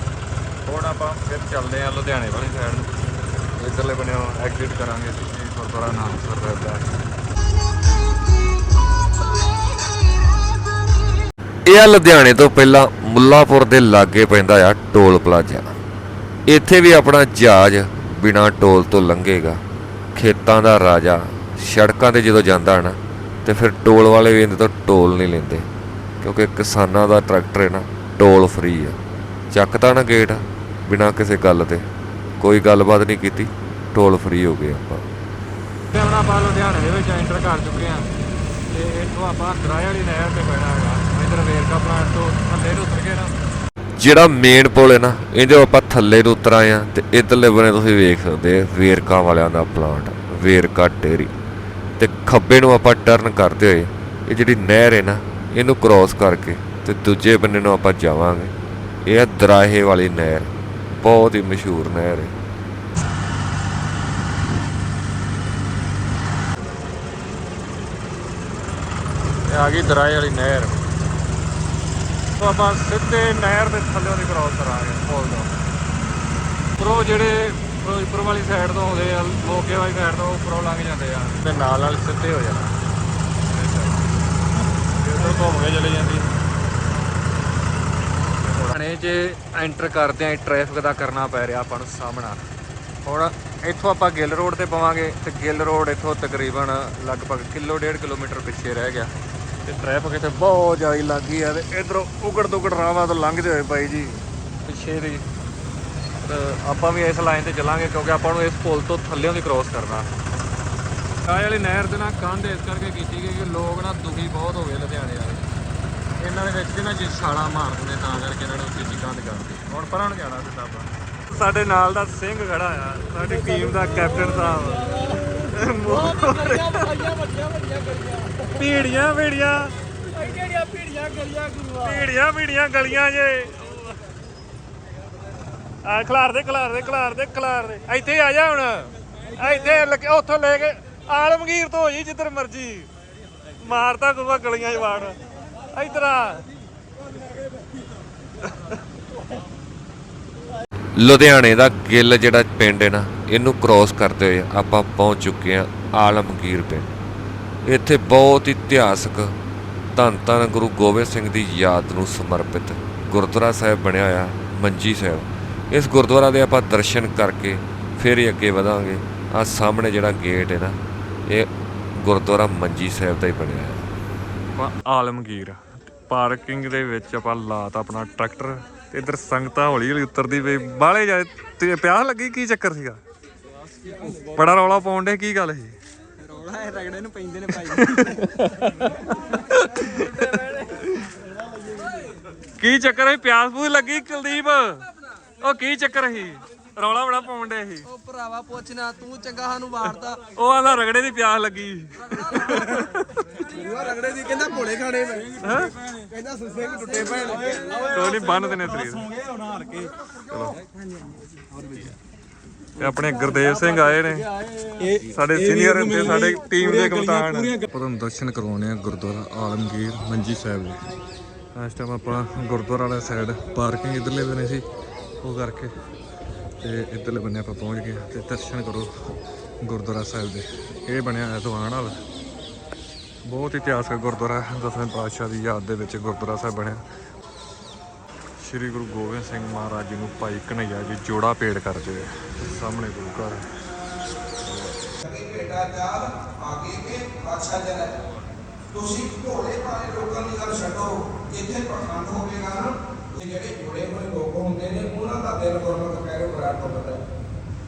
Speaker 1: ਹੁਣ ਆਪਾਂ ਫਿਰ ਚੱਲਦੇ ਆ ਲੁਧਿਆਣੇ ਵਾਲੀ ਸਾਈਡ ਨੂੰ। ਇੱਧਰਲੇ ਬੰਨਿਓ ਐਗਜ਼ਿਟ ਕਰਾਂਗੇ, ਸਿੱਧੀ ਗੁਰਦੁਆਰਾ ਨਾਨਕਸਰ ਸਾਹਿਬ ਦਾ
Speaker 3: ਇਹ ਆ ਲੁਧਿਆਣੇ ਤੋਂ ਪਹਿਲਾਂ ਮੁੱਲਾਪੁਰ ਦੇ ਲਾਗੇ ਪੈਂਦਾ ਆ ਟੋਲ ਪਲਾਜ਼ਾ। ਇੱਥੇ ਵੀ ਆਪਣਾ ਜਹਾਜ਼ ਬਿਨਾ ਟੋਲ ਤੋਂ ਲੰਘੇਗਾ। ਖੇਤਾਂ ਦਾ ਰਾਜਾ ਸੜਕਾਂ ਤੇ ਜਦੋਂ ਜਾਂਦਾ ਨਾ ਤੇ ਫਿਰ ਟੋਲ ਵਾਲੇ ਵੀ ਇਹਦੇ ਤੋਂ ਟੋਲ ਨਹੀਂ ਲੈਂਦੇ ਕਿਉਂਕਿ ਕਿਸਾਨਾਂ ਦਾ ਟਰੈਕਟਰ ਹੈ ਨਾ ਟੋਲ ਫ੍ਰੀ ਆ ਚੱਕਤਾ ਨਾ ਗੇਟ ਬਿਨਾ ਕਿਸੇ ਗੱਲ ਤੇ ਕੋਈ ਗੱਲਬਾਤ ਨਹੀਂ ਕੀਤੀ ਟੋਲ ਫ੍ਰੀ ਹੋ ਗਏ ਆਪਾਂ।
Speaker 1: ਤੇ ਹੁਣ ਆਪਾਂ ਲੁਧਿਆਣੇ ਦੇ ਵਿੱਚ ਐਂਟਰ ਕਰ ਚੁੱਕੇ ਹਾਂ ਤੇ ਇੱਥੋਂ ਆਪਾਂ ਦਰਾਏ ਵਾਲੀ ਨਹਿਰ ਤੇ ਪੈਣਾ ਹੈਗਾ ਇੱਧਰ ਵੇਰਕਾ ਪਲਾਂਟ ਤੋਂ ਥੱਲੇ ਨੂੰ ਉਤਰ ਕੇ ਨਾ।
Speaker 3: ਜਿਹੜਾ ਮੇਨ ਪੁਲ ਹੈ ਨਾ ਇਹਦੇ ਆਪਾਂ ਥੱਲੇ ਨੂੰ ਉਤਰ ਆਏ ਆ ਤੇ ਇਧਰਲੇ ਬੰਨੇ ਤੁਸੀਂ ਵੇਖ ਸਕਦੇ ਆ ਵੇਰਕਾ ਵਾਲਿਆਂ ਦਾ ਪਲਾਂਟ ਵੇਰਕਾ ਡੇਰੀ ਤੇ ਖੱਬੇ ਨੂੰ ਆਪਾਂ ਟਰਨ ਕਰਦੇ ਹੋਏ, ਇਹ ਜਿਹੜੀ ਨਹਿਰ ਹੈ ਨਾ, ਇਹਨੂੰ ਕ੍ਰਾਸ ਕਰਕੇ ਤੇ ਦੂਜੇ ਬੰਨੇ ਨੂੰ ਆਪਾਂ ਜਾਵਾਂਗੇ। ਇਹ ਆ ਦਰਾਹੇ ਵਾਲੀ ਨਹਿਰ, ਬਹੁਤ ਹੀ ਮਸ਼ਹੂਰ ਨਹਿਰ ਹੈ।
Speaker 1: ਆ ਗਈ ਦਰਾਏ ਵਾਲੀ ਨਹਿਰ। ਤੋਂ ਆਪਾਂ ਸਿੱਧੇ ਨਹਿਰ ਦੇ ਥੱਲੇ ਦੀ ਕ੍ਰਾਸ ਕਰਾਂਗੇ ਪੁਲ ਤੋਂ ਉੱਪਰੋਂ ਜਿਹੜੇ ਫਿਰੋਜ਼ਪੁਰ ਵਾਲੀ ਸਾਈਡ ਤੋਂ ਆਉਂਦੇ ਆ ਮੋਗੇ ਵਾਲੀ ਸਾਈਡ ਤੋਂ ਉੱਪਰੋਂ ਲੰਘ ਜਾਂਦੇ ਆ। ਤੇ ਨਾਲ ਨਾਲ ਸਿੱਧੇ ਹੋ ਜਾਣਾ ਇੱਧਰ ਘੁੰਮ ਕੇ ਚਲੇ ਜਾਂਦੀ ਥਾਣੇ 'ਚ ਐਂਟਰ ਕਰਦੇ ਆ ਟ੍ਰੈਫਿਕ ਦਾ ਕਰਨਾ ਪੈ ਰਿਹਾ ਆਪਾਂ ਨੂੰ ਸਾਹਮਣਾ। ਹੁਣ ਇੱਥੋਂ ਆਪਾਂ ਗਿੱਲ ਰੋਡ ਤੇ ਪਵਾਂਗੇ ਤੇ ਗਿੱਲ ਰੋਡ ਇੱਥੋਂ ਤਕਰੀਬਨ ਲਗਭਗ ਕਿਲੋ ਡੇਢ ਕਿਲੋਮੀਟਰ ਪਿੱਛੇ ਰਹਿ ਗਿਆ। ਤੇ ਟ੍ਰੈਫਿਕ ਇੱਥੇ ਬਹੁਤ ਜ਼ਿਆਦਾ ਲੱਗੀ ਆ ਤੇ ਇਧਰੋਂ ਉਗੜ ਦੁਗੜ ਰਾਵਾਂ ਤੋਂ ਲੰਘਦੇ ਹੋਏ ਬਾਈ ਜੀ ਪਿੱਛੇ ਦੀ ਆਪਾਂ ਵੀ ਇਸ ਲਾਈਨ ਤੇ ਚੱਲਾਂਗੇ ਕਿਉਂਕਿ ਆਪਾਂ ਨੂੰ ਇਸ ਪੁਲ ਤੋਂ ਥੱਲੇੋਂ ਦੀ ਕ੍ਰੋਸ ਕਰਨਾ। ਕਾਹ ਵਾਲੀ ਨਹਿਰ ਦੇ ਨਾਲ ਕੰਧ ਇਸ ਕਰਕੇ ਕੀਤੀ ਗਈ ਕਿ ਲੋਕ ਨਾ ਦੁਖੀ ਬਹੁਤ ਹੋ ਗਏ ਲੁਧਿਆਣੇ ਵਾਲੇ। ਇਹਨਾਂ ਦੇ ਵਿੱਚ ਨਾ ਜੇ ਛਾਲਾਂ ਮਾਰਦੇ ਨੇ ਤਾਂ ਕਰਕੇ ਇਹਨਾਂ ਨੇ ਉੱਚੀ ਕੰਧ ਕਰਦੀ ਹੁਣ ਪਰਾਂ ਨੂੰ ਜਾਣਾ ਸਿੱਧਾ ਆਪਾਂ। ਸਾਡੇ ਨਾਲ ਦਾ ਸਿੰਘ ਖੜਾ ਆ ਸਾਡੀ ਟੀਮ ਦਾ ਕੈਪਟਨ ਸਾਹਿਬ। ਭੀੜੀਆਂ ਭੀੜੀਆਂ। ਭੀੜੀਆਂ ਭੀੜੀਆਂ ਗਲੀਆਂ ਜੇ। ਆ, ਖਲਾਰ ਦੇ ਖਲਾਰ ਦੇ ਖਲਾਰ ਦੇ ਖਲਾਰ ਦੇ। ਇੱਥੇ ਆ ਜਾ ਹੁਣ। ਇੱਥੇ ਲੱਗੇ- ਉੱਥੋਂ ਲੈ ਕੇ ਆਲਮਗੀਰ ਤੋਂ ਹੋ ਜੀ, ਜਿੱਧਰ ਮਰਜ਼ੀ। ਮਾਰਤਾ ਗੁਰੂਆ ਗਲੀਆਂ 'ਚ ਵਾੜ। ਇੱਧਰ ਆ।
Speaker 3: ਲੁਧਿਆਣੇ ਦਾ ਗਿੱਲ ਜਿਹੜਾ ਪਿੰਡ ਹੈ ਨਾ, ਇਹਨੂੰ ਕ੍ਰਾਸ ਕਰਦੇ ਹੋਏ ਆਪਾਂ ਪਹੁੰਚ ਚੁੱਕੇ ਹਾਂ ਆਲਮਗੀਰ ਪਿੰਡ। ਇੱਥੇ ਬਹੁਤ ਹੀ ਇਤਿਹਾਸਕ ਧੰਨ ਧੰਨ ਗੁਰੂ ਗੋਬਿੰਦ ਸਿੰਘ ਦੀ ਯਾਦ ਨੂੰ ਸਮਰਪਿਤ ਗੁਰਦੁਆਰਾ ਸਾਹਿਬ ਬਣਿਆ ਹੋਇਆ, ਮੰਜੀ ਸਾਹਿਬ। ਇਸ ਗੁਰਦੁਆਰਾ ਦੇ ਆਪਾਂ ਦਰਸ਼ਨ ਕਰਕੇ ਫਿਰ ਹੀ ਅੱਗੇ ਵਧਾਂਗੇ। ਆ ਸਾਹਮਣੇ ਜਿਹੜਾ ਗੇਟ ਹੈ ਨਾ ਇਹ ਗੁਰਦੁਆਰਾ ਮੰਜੀ ਸਾਹਿਬ ਦਾ ਹੀ ਬਣਿਆ ਹੈ।
Speaker 1: ਆਪਾਂ ਆਲਮਗੀਰ ਪਾਰਕਿੰਗ ਦੇ ਵਿੱਚ ਆਪਾਂ ਲਾਤਾ ਆਪਣਾ ਟਰੈਕਟਰ ਤੇ ਇਧਰ ਸੰਗਤਾਂ ਹੌਲੀ ਹੌਲੀ ਉਤਰਦੀ ਪਈ। ਬਾਹਲੇ ਜਾ ਤੇ ਪਿਆਸ ਲੱਗੀ ਕੀ ਚੱਕਰ ਸੀਗਾ? ਬੜਾ ਰੌਲਾ ਪਾਉਣ ਦੇ ਕੀ ਗੱਲ ਸੀ?
Speaker 2: ਰੋਲਾ ਹੈ ਰਗੜੇ ਨੂੰ ਪੈਂਦੇ ਨੇ ਭਾਈ।
Speaker 1: ਕੀ ਚੱਕਰ ਸੀ ਪਿਆਸ ਪੂਸ ਲੱਗੀ ਕੁਲਦੀਪ? ਉਹ ਕੀ ਚੱਕਰ ਸੀ? ਰੌਲਾ ਬੜਾ ਪਾਉਣ ਦੇ ਸੀ।
Speaker 2: ਉਹ ਭਰਾਵਾ ਪੁੱਛਣਾ ਤੂੰ ਚੰਗਾ ਸਾਨੂੰ ਵਾਰਦਾ
Speaker 1: ਉਹ ਆਂਦਾ ਰਗੜੇ ਦੀ ਪਿਆਸ ਲੱਗੀ।
Speaker 2: ਗੁਰੂਆ ਰਗੜੇ ਦੀ ਕਹਿੰਦਾ ਭੋਲੇ ਖਾਣੇ ਮੈਂ।
Speaker 1: ਹੈਂ?
Speaker 2: ਕਹਿੰਦਾ ਸਿੰਘ ਟੁੱਟੇ ਭੈਣ
Speaker 1: ਕੋਈ ਨਹੀਂ ਬੰਨ ਦੇਣੇ ਤਰੀਰ। ਚਲੋ। ਤੇ ਆਪਣੇ ਗੁਰਦੇਵ ਸਿੰਘ ਆਏ ਨੇ। ਸਾਡੇ ਸੀਨੀਅਰ ਤੇ ਸਾਡੇ ਟੀਮ ਦੇ ਕਪਤਾਨ ਪਰਮ ਦਰਸ਼ਨ ਕਰਵਾਉਣੇ ਆ ਗੁਰਦੁਆਰਾ ਆਲਮਗੀਰ ਮੰਜੀ ਸਾਹਿਬ ਦੇ। ਇਸ ਟਾਈਮ ਆਪਾਂ ਗੁਰਦੁਆਰਾ ਵਾਲਾ ਸਾਈਡ ਪਾਰਕਿੰਗ ਇਧਰਲੇ ਬਨੇ ਸੀ। ਉਹ ਕਰਕੇ ਤੇ ਇੱਧਰਲੇ ਬੰਨੇ ਆਪਾਂ ਪਹੁੰਚ ਗਏ ਤੇ ਦਰਸ਼ਨ ਕਰੋ ਗੁਰਦੁਆਰਾ ਸਾਹਿਬ ਦੇ। ਇਹ ਬਣਿਆ ਹੈ ਦੁਆਨ ਹਾਲ ਬਹੁਤ ਇਤਿਹਾਸਕ ਗੁਰਦੁਆਰਾ ਦਸਵੇਂ ਪਾਤਸ਼ਾਹ ਦੀ ਯਾਦ ਦੇ ਵਿੱਚ ਗੁਰਦੁਆਰਾ ਸਾਹਿਬ ਬਣਿਆ। ਸ਼੍ਰੀ ਗੁਰੂ ਗੋਬਿੰਦ ਸਿੰਘ ਮਹਾਰਾਜ ਜੀ ਨੂੰ ਭਾਈ ਕਨਈਆ ਜੀ ਜੋੜਾ ਪੇੜ ਕਰਦੇ ਹੋਏ ਸਾਹਮਣੇ ਗੁਰੂ ਘਰ।
Speaker 5: ਬੇਟਾ ਚਾਲ ਆਗੇ ਕੇ ਪਾਛਾ ਜਨ ਤੁਸੀਂ ਭੋਲੇ ਭਾਲੇ ਲੋਕਾਂ ਦੀ ਗੱਲ ਛੱਡੋ। ਜਿੱਥੇ ਪਖੰਡ ਹੋਵੇਗਾ ਨਾ। ਜਿਹੜੇ ਜੁੜੇ ਹੋਏ ਲੋਕ ਹੁੰਦੇ ਨੇ, ਉਹਨਾਂ ਦਾ ਦਿਲ ਗੁਰਮਤਿ ਕਹਿਰੋ ਬੜਾ ਟੁੱਟਦਾ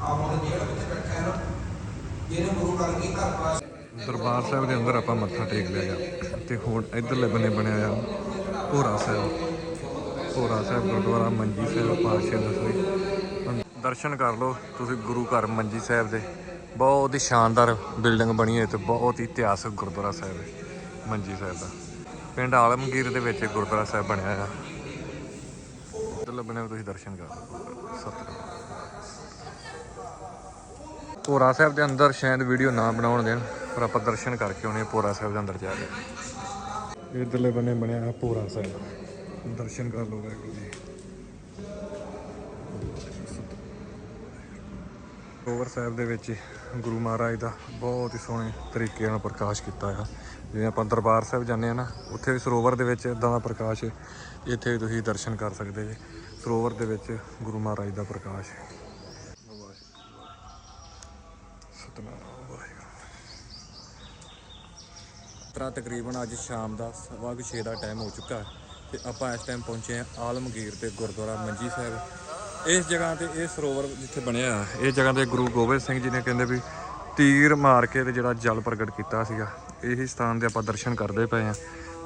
Speaker 5: ਆ ਹੁਣ ਜੇਲ੍ਹ ਵਿੱਚ ਬੈਠਾ ਨਾ, ਜਿਹਨੂੰ ਗੁਰੂ ਕਰ ਕੀ ਘਰ ਪਾਸ
Speaker 1: ਦਰਬਾਰ ਸਾਹਿਬ ਦੇ ਅੰਦਰ ਆਪਾਂ ਮੱਥਾ ਟੇਕ ਲਿਆ ਗਿਆ ਤੇ ਹੁਣ ਇਧਰਲੇ ਬੰਨੇ ਬਣਿਆ ਆ ਭੋਰਾ ਸਾਹਿਬ। ਭੋਰਾ ਸਾਹਿਬ ਗੁਰਦੁਆਰਾ, ਮੰਜੀ ਸਾਹਿਬ, ਪਾਤਸ਼ਾਹ ਦਸਵੇਂ ਦਰਸ਼ਨ। ਕਰ ਲਓ ਤੁਸੀਂ ਗੁਰੂ ਘਰ, ਮੰਜੀ ਸਾਹਿਬ ਦੇ। ਬਹੁਤ ਹੀ ਸ਼ਾਨਦਾਰ ਬਿਲਡਿੰਗ ਬਣੀ ਹੈ ਤੇ ਬਹੁਤ ਹੀ ਇਤਿਹਾਸਕ ਗੁਰਦੁਆਰਾ ਸਾਹਿਬ ਹੈ, ਮੰਜੀ ਸਾਹਿਬ ਦਾ। ਪਿੰਡ ਆਲਮਗੀਰ ਦੇ ਵਿੱਚ ਗੁਰਦੁਆਰਾ ਸਾਹਿਬ ਬਣਿਆ ਆ। ਇਧਰਲੇ ਤੁਸੀਂ ਦਰਸ਼ਨ ਕਰ ਲਓ। ਸਤਿ ਭੋਰਾ ਸਾਹਿਬ ਦੇ ਅੰਦਰ ਸ਼ਾਇਦ ਵੀਡੀਓ ਨਾ ਬਣਾਉਣ ਦੇਣ, ਪਰ ਆਪਾਂ ਦਰਸ਼ਨ ਕਰਕੇ ਆਉਣੇ ਆ ਸਾਹਿਬ ਦੇ ਅੰਦਰ ਜਾ ਕੇ। ਇਧਰਲੇ ਬੰਨੇ ਬਣਿਆ ਹੈ ਸਾਹਿਬ। ਦਰਸ਼ਨ ਕਰ ਲਓ ਵਾਹਿਗੁਰੂ ਜੀ। ਸਰੋਵਰ ਸਾਹਿਬ ਦੇ ਵਿੱਚ ਗੁਰੂ ਮਹਾਰਾਜ ਦਾ ਬਹੁਤ ਹੀ ਸੋਹਣੇ ਤਰੀਕੇ ਨਾਲ ਪ੍ਰਕਾਸ਼ ਕੀਤਾ ਆ। ਜਿਵੇਂ ਆਪਾਂ ਦਰਬਾਰ ਸਾਹਿਬ ਜਾਂਦੇ ਆ ਨਾ, ਉੱਥੇ ਵੀ ਸਰੋਵਰ ਦੇ ਵਿੱਚ ਇਦਾਂ ਦਾ ਪ੍ਰਕਾਸ਼ ਇੱਥੇ ਵੀ ਤੁਸੀਂ ਦਰਸ਼ਨ ਕਰ ਸਕਦੇ ਜੇ। ਸਰੋਵਰ ਦੇ ਵਿੱਚ ਗੁਰੂ ਮਹਾਰਾਜ ਦਾ ਪ੍ਰਕਾਸ਼ ਸਤਨਾਮ ਵਾਹਿਗੁਰੂ। ਤਰਾ ਤਕਰੀਬਨ ਅੱਜ ਸ਼ਾਮ ਦਾ ਸਵਾ ਕੁ ਛੇ ਦਾ ਟਾਈਮ ਹੋ ਚੁੱਕਾ ਹੈ ਤੇ ਆਪਾਂ ਇਸ ਟਾਈਮ ਪਹੁੰਚੇ ਹਾਂ ਆਲਮਗੀਰ ਤੇ ਗੁਰਦੁਆਰਾ ਮੰਜੀ ਸਾਹਿਬ। ਇਸ ਜਗ੍ਹਾ ਤੇ ਇਹ ਸਰੋਵਰ ਜਿੱਥੇ ਬਣਿਆ ਇਹ ਜਗ੍ਹਾ ਤੇ ਗੁਰੂ ਗੋਬਿੰਦ ਸਿੰਘ ਜੀ ਨੇ ਕਹਿੰਦੇ ਵੀ ਤੀਰ ਮਾਰ ਕੇ ਤੇ ਜਿਹੜਾ ਜਲ ਪ੍ਰਗਟ ਕੀਤਾ ਸੀਗਾ, ਇਹੀ ਸਥਾਨ ਦੇ ਆਪਾਂ ਦਰਸ਼ਨ ਕਰਦੇ ਪਏ ਆ